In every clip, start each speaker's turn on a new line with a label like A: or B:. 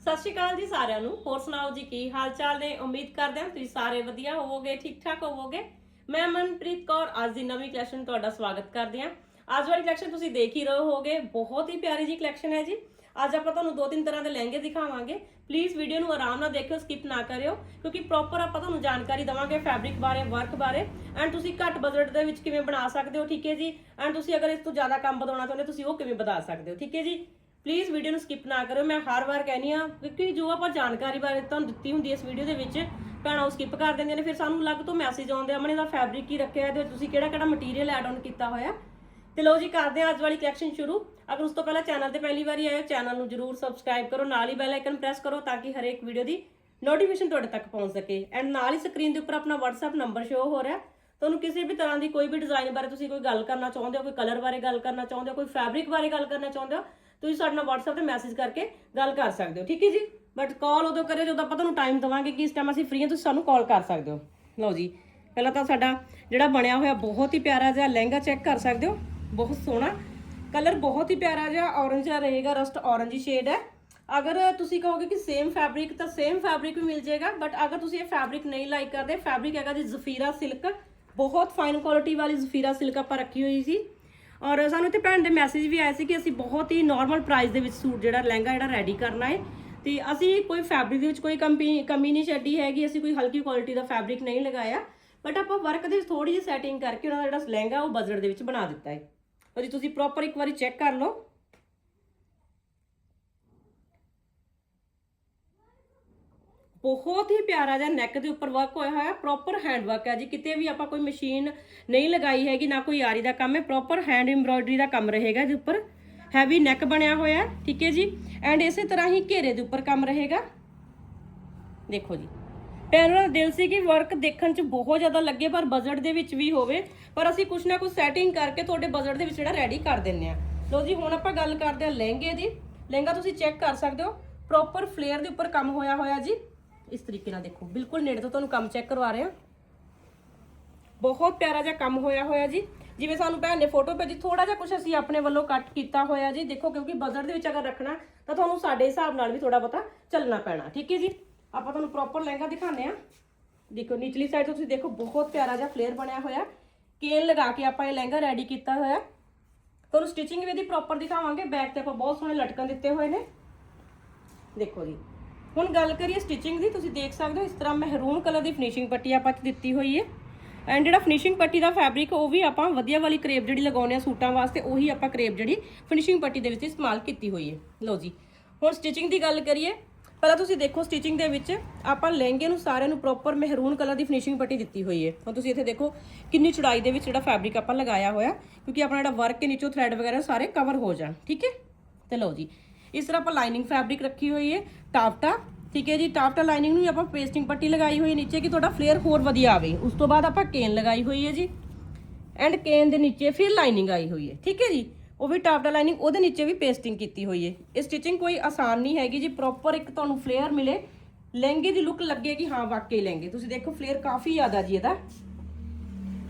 A: ਸਤਿ ਸ਼੍ਰੀ ਅਕਾਲ ਜੀ ਸਾਰਿਆਂ ਨੂੰ। ਹੋਰ ਸੁਣਾਓ ਜੀ, ਕੀ ਹਾਲ ਚਾਲ ਨੇ? ਉਮੀਦ ਕਰਦੇ ਹਾਂ ਤੁਸੀਂ ਸਾਰੇ ਵਧੀਆ ਹੋਵੋਗੇ ਠੀਕ ਠਾਕ ਹੋਵੋਗੇ। ਮੈਂ ਮਨਪ੍ਰੀਤ ਕੌਰ, ਅੱਜ ਦੀ ਨਵੀਂ ਕਲੈਕਸ਼ਨ ਤੁਹਾਡਾ ਸਵਾਗਤ ਕਰਦੇ ਹਾਂ। ਅੱਜ ਵਾਲੀ ਕਲੈਕਸ਼ਨ ਤੁਸੀਂ ਦੇਖ ਹੀ ਰਹੇ ਹੋਗੇ ਬਹੁਤ ਹੀ ਪਿਆਰੀ ਜੀ ਕਲੈਕਸ਼ਨ ਹੈ ਜੀ। ਅੱਜ ਆਪਾਂ ਤੁਹਾਨੂੰ ਦੋ ਤਿੰਨ ਤਰ੍ਹਾਂ ਦੇ ਲਹਿੰਗੇ ਦਿਖਾਵਾਂਗੇ। ਪਲੀਜ਼ ਵੀਡੀਓ ਨੂੰ ਆਰਾਮ ਨਾਲ ਦੇਖਿਓ ਸਕਿਪ ਨਾ ਕਰਿਓ, ਕਿਉਂਕਿ ਪ੍ਰੋਪਰ ਆਪਾਂ ਤੁਹਾਨੂੰ ਜਾਣਕਾਰੀ ਦਵਾਂਗੇ ਫੈਬਰਿਕ ਬਾਰੇ ਵਰਕ ਬਾਰੇ। ਐਂਡ ਤੁਸੀਂ ਘੱਟ ਬਜਟ ਦੇ ਵਿੱਚ ਕਿਵੇਂ ਬਣਾ ਸਕਦੇ ਹੋ, ਠੀਕ ਹੈ ਜੀ? ਐਂਡ ਤੁਸੀਂ ਅਗਰ ਇਸ ਤੋਂ ਜ਼ਿਆਦਾ ਕੰਮ ਵਧਾਉਣਾ ਚਾਹੁੰਦੇ ਹੋ, ਤੁਸੀਂ ਉਹ ਕਿਵੇਂ ਵਧਾ ਸਕਦੇ ਹੋ, ਠੀਕ ਹੈ ਜੀ? ਪਲੀਜ਼ ਵੀਡੀਓ ਨੂੰ ਸਕਿਪ ਨਾ ਕਰਿਓ। ਮੈਂ ਹਰ ਵਾਰ ਕਹਿੰਦੀ ਆ ਕਿਉਂਕਿ ਜੋ ਆਪਾਂ ਜਾਣਕਾਰੀ ਬਾਰੇ ਤੁਹਾਨੂੰ ਦਿੱਤੀ ਹੁੰਦੀ ਹੈ ਇਸ ਵੀਡੀਓ ਦੇ ਵਿੱਚ, ਭੈਣਾਂ ਉਹ ਸਕਿਪ ਕਰ ਦਿੰਦੀਆਂ ਨੇ। ਫਿਰ ਸਾਨੂੰ ਅਲੱਗ ਤੋਂ ਮੈਸੇਜ ਆਉਂਦੇ ਆ, ਅਮਨੇ ਦਾ ਫੈਬਰਿਕ ਕੀ ਰੱਖਿਆ ਇਹਦੇ ਵਿੱਚ ਤੁਸੀਂ ਕਿਹੜਾ ਕਿਹੜਾ ਮਟੀਰੀਅਲ ਐਡ ਆਨ ਕੀਤਾ ਹੋਇਆ ਤੇ ਲਓ ਜੀ, ਕਰਦੇ ਹਾਂ ਅੱਜ ਵਾਲੀ ਕਲੈਕਸ਼ਨ ਸ਼ੁਰੂ। ਅਗਰ ਉਸ ਤੋਂ ਪਹਿਲਾਂ ਚੈਨਲ ਤੇ ਪਹਿਲੀ ਵਾਰੀ ਆਏ ਹੋ ਚੈਨਲ ਨੂੰ ਜਰੂਰ ਸਬਸਕ੍ਰਾਈਬ ਕਰੋ, ਨਾਲ ਹੀ ਬੈਲ ਆਈਕਨ ਪ੍ਰੈਸ ਕਰੋ, ਤਾਂ ਕਿ ਹਰੇਕ ਵੀਡੀਓ ਦੀ ਨੋਟੀਫਿਕੇਸ਼ਨ ਤੁਹਾਡੇ ਤੱਕ ਪਹੁੰਚ ਸਕੇ। ਐਂਡ ਨਾਲ ਹੀ ਸਕਰੀਨ ਦੇ ਉੱਪਰ ਆਪਣਾ WhatsApp ਨੰਬਰ ਸ਼ੋ ਹੋ ਰਿਹਾ ਤੁਹਾਨੂੰ ਕਿਸੇ ਵੀ ਤਰ੍ਹਾਂ ਦੀ ਕੋਈ ਵੀ ਡਿਜ਼ਾਈਨ ਬਾਰੇ ਤੁਸੀਂ ਕੋਈ ਗੱਲ ਕਰਨਾ ਚਾਹੁੰਦੇ ਹੋ, ਕੋਈ ਕਲਰ ਬਾਰੇ ਗੱਲ ਕਰਨਾ ਚਾਹੁੰਦੇ ਹੋ, ਕੋਈ ਫੈਬਰਿਕ ਬਾਰੇ ਗੱਲ ਕਰਨਾ ਚਾਹੁੰਦੇ ਹੋ ਤੁਸੀਂ ਸਾਡੇ ਨਾਲ WhatsApp ਤੇ ਮੈਸੇਜ ਕਰਕੇ ਗੱਲ ਕਰ ਸਕਦੇ ਹੋ, ਠੀਕ ਹੈ ਜੀ? ਬਟ ਕਾਲ ਉਦੋਂ ਕਰਿਓ ਜਦੋਂ ਆਪਾਂ ਤੁਹਾਨੂੰ ਟਾਈਮ ਦਵਾਂਗੇ ਕਿ ਇਸ ਟਾਈਮ ਅਸੀਂ ਫ੍ਰੀ ਹਾਂ, ਤੁਸੀਂ ਸਾਨੂੰ ਕਾਲ ਕਰ ਸਕਦੇ ਹੋ। ਲਓ ਜੀ, ਪਹਿਲਾਂ ਤਾਂ ਸਾਡਾ ਜਿਹੜਾ ਬਣਿਆ ਹੋਇਆ ਬਹੁਤ ਹੀ ਪਿਆਰਾ ਜਿਹਾ ਲਹਿੰਗਾ ਚੈੱਕ ਕਰ ਸਕਦੇ ਹੋ, ਬਹੁਤ ਸੋਹਣਾ। ਕਲਰ ਬਹੁਤ ਹੀ ਪਿਆਰਾ ਜਿਹਾ ਔਰੰਜ ਜਿਹਾ ਰਹੇਗਾ ਰਸਟ ਔਰੰਜ ਸ਼ੇਡ ਹੈ। ਅਗਰ ਤੁਸੀਂ ਕਹੋਗੇ ਕਿ ਸੇਮ ਫੈਬਰਿਕ ਤਾਂ ਸੇਮ ਫੈਬਰਿਕ ਵੀ ਮਿਲ ਜਾਏਗਾ ਬਟ ਅਗਰ ਤੁਸੀਂ ਇਹ ਫੈਬਰਿਕ ਨਹੀਂ ਲਾਈਕ ਕਰਦੇ ਫੈਬਰਿਕ ਹੈਗਾ ਜੀ ਜ਼ਫੀਰਾ ਸਿਲਕ ਬਹੁਤ ਫਾਈਨ ਕੁਆਲਿਟੀ ਵਾਲੀ ਜ਼ਫੀਰਾ ਸਿਲਕ ਆਪਾਂ ਰੱਖੀ ਹੋਈ ਸੀ। ਔਰ ਸਾਨੂੰ ਇੱਥੇ ਭੈਣ ਦੇ ਮੈਸੇਜ ਵੀ ਆਏ ਸੀ ਕਿ ਅਸੀਂ ਬਹੁਤ ਹੀ ਨਾਰਮਲ ਪ੍ਰਾਈਸ ਦੇ ਵਿੱਚ ਸੂਟ ਜਿਹੜਾ ਲਹਿੰਗਾ ਜਿਹੜਾ ਰੈਡੀ ਕਰਨਾ ਹੈ। ਤੇ ਅਸੀਂ ਕੋਈ ਫੈਬਰਿਕ ਦੇ ਵਿੱਚ ਕੋਈ ਕਮੀ ਕਮੀ ਨਹੀਂ ਛੱਡੀ ਹੈਗੀ, ਅਸੀਂ ਕੋਈ ਹਲਕੀ ਕੁਆਲਿਟੀ ਦਾ ਫੈਬਰਿਕ ਨਹੀਂ ਲਗਾਇਆ। ਬਟ ਆਪਾਂ ਵਰਕ ਦੇ ਵਿੱਚ ਥੋੜੀ ਜਿਹੀ ਸੈਟਿੰਗ ਕਰਕੇ ਉਹਨਾਂ ਦਾ ਜਿਹੜਾ ਲਹਿੰਗਾ ਉਹ ਬਜਟ ਦੇ ਵਿੱਚ ਬਣਾ ਦਿੱਤਾ ਹੈ। ਔਰ ਜੀ ਤੁਸੀਂ ਪ੍ਰੋਪਰ ਇੱਕ ਵਾਰੀ ਚੈੱਕ ਕਰ ਲਓ। ਬਹੁਤ ਹੀ ਪਿਆਰਾ ਜਿਹਾ ਨੈਕ ਦੇ ਉੱਪਰ ਵਰਕ ਹੋਇਆ ਹੋਇਆ ਪ੍ਰੋਪਰ ਹੈਂਡ ਵਰਕ ਹੈ ਜੀ। ਕਿਤੇ ਵੀ ਆਪਾਂ ਕੋਈ ਮਸ਼ੀਨ ਨਹੀਂ ਲਗਾਈ ਹੈਗੀ, ਨਾ ਕੋਈ ਆਰੀ ਦਾ ਕੰਮ ਹੈ ਪ੍ਰੋਪਰ ਹੈਂਡ ਐਮਬ੍ਰੋਇਡਰੀ ਦਾ ਕੰਮ ਰਹੇਗਾ ਇਹਦੇ ਉੱਪਰ। ਹੈਵੀ ਨੈਕ ਬਣਿਆ ਹੋਇਆ ਠੀਕ ਹੈ ਜੀ। ਐਂਡ ਇਸੇ ਤਰ੍ਹਾਂ ਹੀ ਘੇਰੇ ਦੇ ਉੱਪਰ ਕੰਮ ਰਹੇਗਾ। ਦੇਖੋ ਜੀ। ਪੈਨ ਦਿਲ ਸੀ ਕਿ ਵਰਕ ਦੇਖਣ 'ਚ ਬਹੁਤ ਜ਼ਿਆਦਾ ਲੱਗੇ, ਪਰ ਬਜਟ ਦੇ ਵਿੱਚ ਵੀ ਹੋਵੇ। ਪਰ ਅਸੀਂ ਕੁਛ ਨਾ ਕੁਛ ਸੈਟਿੰਗ ਕਰਕੇ ਤੁਹਾਡੇ ਬਜਟ ਦੇ ਵਿੱਚ ਜਿਹੜਾ ਰੈਡੀ ਕਰ ਦਿੰਨੇ ਆ ਲੋ ਜੀ, ਹੁਣ ਆਪਾਂ ਗੱਲ ਕਰਦੇ ਹਾਂ ਲਹਿੰਗੇ ਦੀ। ਲਹਿੰਗਾ ਤੁਸੀਂ ਚੈੱਕ ਕਰ ਸਕਦੇ ਹੋ। ਪ੍ਰੋਪਰ ਫਲੇਅਰ ਦੇ ਉੱਪਰ ਕੰਮ ਹੋਇਆ ਹੋਇਆ ਜੀ। ਇਸ ਤਰੀਕੇ ਨਾਲ ਦੇਖੋ। ਬਿਲਕੁਲ ਨੇੜੇ ਤੋਂ ਤੁਹਾਨੂੰ ਕੰਮ ਚੈੱਕ ਕਰਵਾ ਰਹੇ ਹਾਂ। ਬਹੁਤ ਪਿਆਰਾ ਜਿਹਾ ਕੰਮ ਹੋਇਆ ਹੋਇਆ ਜੀ। ਜਿਵੇਂ ਸਾਨੂੰ ਭੈਣ ਨੇ ਫੋਟੋ ਭੇਜੀ ਥੋੜਾ ਜਿਹਾ ਕੁਝ ਅਸੀਂ ਆਪਣੇ ਵੱਲੋਂ ਕੱਟ ਕੀਤਾ ਹੋਇਆ ਜੀ। ਦੇਖੋ, ਕਿਉਂਕਿ ਬਜਟ ਦੇ ਵਿੱਚ ਅਗਰ ਰੱਖਣਾ, ਤਾਂ ਤੁਹਾਨੂੰ ਸਾਡੇ ਹਿਸਾਬ ਨਾਲ ਵੀ ਥੋੜਾ ਬਹੁਤਾ ਚੱਲਣਾ ਪੈਣਾ। ਠੀਕ ਹੈ ਜੀ? ਆਪਾਂ ਤੁਹਾਨੂੰ ਪ੍ਰੋਪਰ ਲਹਿੰਗਾ ਦਿਖਾਉਂਦੇ ਆ ਦੇਖੋ, ਨਿਚਲੀ ਸਾਈਡ ਤੋਂ ਤੁਸੀਂ ਦੇਖੋ, ਬਹੁਤ ਪਿਆਰਾ ਜਿਹਾ ਫਲੇਅਰ ਬਣਿਆ ਹੋਇਆ। ਕੇਨ ਲਗਾ ਕੇ ਆਪਾਂ ਇਹ ਲਹਿੰਗਾ ਰੈਡੀ ਕੀਤਾ ਹੋਇਆ। ਤੁਹਾਨੂੰ ਸਟਿਚਿੰਗ ਵੀ ਇਹਦੀ ਪ੍ਰੋਪਰ ਦਿਖਾਵਾਂਗੇ। ਬੈਕ ਤੇ ਆਪਾਂ ਬਹੁਤ ਸੋਹਣੇ ਲਟਕਣ ਦਿੱਤੇ ਹੋਏ ਨੇ। ਦੇਖੋ ਜੀ। ਹੁਣ ਗੱਲ ਕਰੀਏ ਸਟਿਚਿੰਗ ਦੀ, ਤੁਸੀਂ ਦੇਖ ਸਕਦੇ ਹੋ ਇਸ ਤਰ੍ਹਾਂ ਮਹਿਰੂਨ ਕਲਰ ਦੀ ਫਿਨਿਸ਼ਿੰਗ ਪੱਟੀ ਆਪਾਂ ਇੱਥੇ ਦਿੱਤੀ ਹੋਈ ਹੈ। ਐਂਡ ਜਿਹੜਾ ਫਿਨਿਸ਼ਿੰਗ ਪੱਟੀ ਦਾ ਫੈਬਰਿਕ ਉਹ ਵੀ ਆਪਾਂ ਵਧੀਆ ਵਾਲੀ ਕਰੇਪ ਜਿਹੜੀ ਲਗਾਉਂਦੇ ਆ ਸੂਟਾਂ ਵਾਸਤੇ, ਉਹੀ ਆਪਾਂ ਕਰੇਪ ਜਿਹੜੀ ਫਿਨਿਸ਼ਿੰਗ ਪੱਟੀ ਦੇ ਵਿੱਚ ਇਸਤੇਮਾਲ ਕੀਤੀ ਹੋਈ ਹੈ। ਲਓ ਜੀ, ਹੁਣ ਸਟਿਚਿੰਗ ਦੀ ਗੱਲ ਕਰੀਏ, ਪਹਿਲਾਂ ਤੁਸੀਂ ਦੇਖੋ ਸਟਿਚਿੰਗ ਦੇ ਵਿੱਚ ਆਪਾਂ ਲਹਿੰਗੇ ਨੂੰ ਸਾਰਿਆਂ ਨੂੰ ਪ੍ਰੋਪਰ ਮਹਿਰੂਨ ਕਲਰ ਦੀ ਫਿਨਿਸ਼ਿੰਗ ਪੱਟੀ ਦਿੱਤੀ ਹੋਈ ਹੈ। ਹੁਣ ਤੁਸੀਂ ਇੱਥੇ ਦੇਖੋ ਕਿੰਨੀ ਚੌੜਾਈ ਦੇ ਵਿੱਚ ਜਿਹੜਾ ਫੈਬਰਿਕ ਆਪਾਂ ਲਗਾਇਆ ਹੋਇਆ, ਕਿਉਂਕਿ ਆਪਣਾ ਜਿਹੜਾ ਵਰਕ ਹੈ, ਨੀਚੋਂ ਥ੍ਰੈਡ ਵਗੈਰਾ ਸਾਰੇ ਕਵਰ ਹੋ ਜਾਣ, ਠੀਕ ਹੈ? ਤੇ ਲਓ ਜੀ ਇਸ ਤਰ੍ਹਾਂ ਆਪਾਂ ਲਾਈਨਿੰਗ ਫੈਬਰਿਕ ਰੱਖੀ ਹੋਈ ਹੈ ਟਾਪਟਾ ਠੀਕ ਹੈ ਜੀ ਟਾਪਟਾ ਲਾਈਨਿੰਗ ਨੂੰ ਵੀ ਆਪਾਂ ਪੇਸਟਿੰਗ ਪੱਟੀ ਲਗਾਈ ਹੋਈ ਹੈ ਨੀਚੇ ਕਿ ਤੁਹਾਡਾ ਫਲੇਅਰ ਹੋਰ ਵਧੀਆ ਆਵੇ। ਉਸ ਤੋਂ ਬਾਅਦ ਆਪਾਂ ਕੇਨ ਲਗਾਈ ਹੋਈ ਹੈ ਜੀ। ਐਂਡ ਕੇਨ ਦੇ ਨੀਚੇ ਫਿਰ ਲਾਈਨਿੰਗ ਆਈ ਹੋਈ ਹੈ। ਠੀਕ ਹੈ ਜੀ, ਉਹ ਵੀ ਟਾਪਟਾ ਲਾਈਨਿੰਗ ਉਹਦੇ ਨੀਚੇ ਵੀ ਪੇਸਟਿੰਗ ਕੀਤੀ ਹੋਈ ਹੈ। ਇਹ ਸਟਿਚਿੰਗ ਕੋਈ ਆਸਾਨ ਨਹੀਂ ਹੈਗੀ ਜੀ ਪ੍ਰੋਪਰ ਇੱਕ ਤੁਹਾਨੂੰ ਫਲੇਅਰ ਮਿਲੇ। ਲਹਿੰਗੇ ਦੀ ਲੁੱਕ ਲੱਗੇ ਕਿ ਹਾਂ, ਵਾਕਈ ਲਹਿੰਗੇ। ਤੁਸੀਂ ਦੇਖੋ ਫਲੇਅਰ ਕਾਫੀ ਜ਼ਿਆਦਾ ਜੀ ਇਹਦਾ।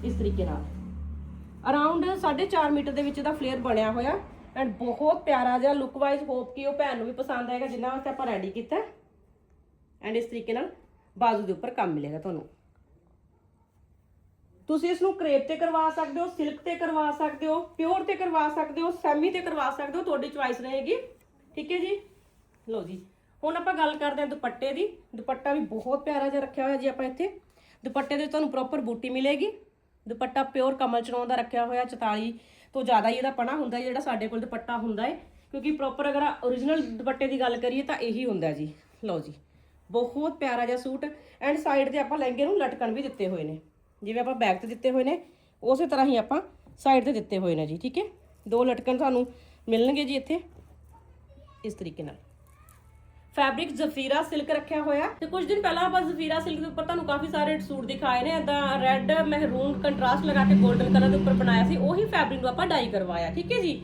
A: ਇਸ ਤਰੀਕੇ ਨਾਲ। ਅਰਾਊਂਡ 4.5 ਮੀਟਰ ਦੇ ਵਿੱਚ ਇਹਦਾ ਫਲੇਅਰ ਬਣਿਆ ਹੋਇਆ। ਐਂਡ ਬਹੁਤ ਪਿਆਰਾ ਜਿਹਾ ਲੁੱਕ ਵਾਈਜ਼ ਹੋਪ ਕਿ ਉਹ ਭੈਣ ਨੂੰ ਵੀ ਪਸੰਦ ਆਏਗਾ, ਜਿੰਨਾ ਵਾਸਤੇ ਆਪਾਂ ਰੈਡੀ ਕੀਤਾ ਐਂਡ ਇਸ ਤਰੀਕੇ ਨਾਲ ਬਾਜ਼ੂ ਦੇ ਉੱਪਰ ਕੰਮ ਮਿਲੇਗਾ ਤੁਹਾਨੂੰ। ਤੁਸੀਂ ਇਸ ਨੂੰ ਕਰੇਪ ਤੇ ਕਰਵਾ ਸਕਦੇ ਹੋ ਸਿਲਕ ਤੇ ਕਰਵਾ ਸਕਦੇ ਹੋ ਪਿਓਰ ਤੇ ਕਰਵਾ ਸਕਦੇ ਹੋ ਸੈਮੀ ਤੇ ਕਰਵਾ ਸਕਦੇ ਹੋ, ਤੁਹਾਡੀ ਚੁਆਇਸ ਰਹੇਗੀ। ਠੀਕ ਹੈ ਜੀ? ਲਓ ਜੀ, ਹੁਣ ਆਪਾਂ ਗੱਲ ਕਰਦੇ ਹਾਂ ਦੁਪੱਟੇ ਦੀ। ਦੁਪੱਟਾ ਵੀ ਬਹੁਤ ਪਿਆਰਾ ਜਿਹਾ ਰੱਖਿਆ ਹੋਇਆ ਜੀ ਆਪਾਂ ਇੱਥੇ। ਦੁਪੱਟੇ ਦੇ ਤੁਹਾਨੂੰ ਪ੍ਰੋਪਰ ਬੂਟੀ ਮਿਲੇਗੀ। ਦੁਪੱਟਾ ਪਿਓਰ ਕਮਲ ਚਨੋਂ ਦਾ ਰੱਖਿਆ ਹੋਇਆ 44 ਤੋਂ ਜ਼ਿਆਦਾ ਹੀ ਇਹਦਾ ਪਣਾ ਹੁੰਦਾ ਜਿਹੜਾ ਸਾਡੇ ਕੋਲ ਦੁਪੱਟਾ ਹੁੰਦਾ ਹੈ। ਕਿਉਂਕਿ ਪ੍ਰੋਪਰ ਅਗਰ origignal ਦੁਪੱਟੇ ਦੀ ਗੱਲ ਕਰੀਏ ਤਾਂ ਇਹੀ ਹੁੰਦਾ ਜੀ। ਲਓ ਜੀ, ਬਹੁਤ ਪਿਆਰਾ ਜਿਹਾ ਸੂਟ ਐਂਡ ਸਾਈਡ ਤੇ ਆਪਾਂ ਲਹਿੰਗੇ ਨੂੰ ਲਟਕਣ ਵੀ ਦਿੱਤੇ ਹੋਏ ਨੇ। ਜਿਵੇਂ ਆਪਾਂ ਬੈਕ ਤੇ ਦਿੱਤੇ ਹੋਏ ਨੇ, ਉਸੇ ਤਰ੍ਹਾਂ ਹੀ ਆਪਾਂ ਸਾਈਡ ਤੇ ਦਿੱਤੇ ਹੋਏ ਨੇ ਜੀ, ਠੀਕ ਹੈ? ਦੋ ਲਟਕਣ ਤੁਹਾਨੂੰ ਮਿਲਣਗੇ ਜੀ ਇੱਥੇ, ਇਸ ਤਰੀਕੇ ਨਾਲ। ਫੈਬਰਿਕ ਜ਼ਫੀਰਾ ਸਿਲਕ ਰੱਖਿਆ ਹੋਇਆ ਤੇ ਕੁਝ ਦਿਨ ਪਹਿਲਾਂ ਆਪਾਂ ਜ਼ਫੀਰਾ ਸਿਲਕ ਦੇ ਉੱਪਰ ਤੁਹਾਨੂੰ ਕਾਫੀ ਸਾਰੇ ਸੂਟ ਦਿਖਾਏ ਨੇ। ਇਦਾਂ ਰੈੱਡ ਮਹਿਰੂਨ ਕੰਟਰਾਸਟ ਲਗਾ ਕੇ 골ਡਨ ਕਲਰ ਦੇ ਉੱਪਰ ਬਣਾਇਆ ਸੀ। ਉਹੀ ਫੈਬਰਿਕ ਨੂੰ ਆਪਾਂ ਡਾਈ ਕਰਵਾਇਆ, ਠੀਕ ਹੈ ਜੀ?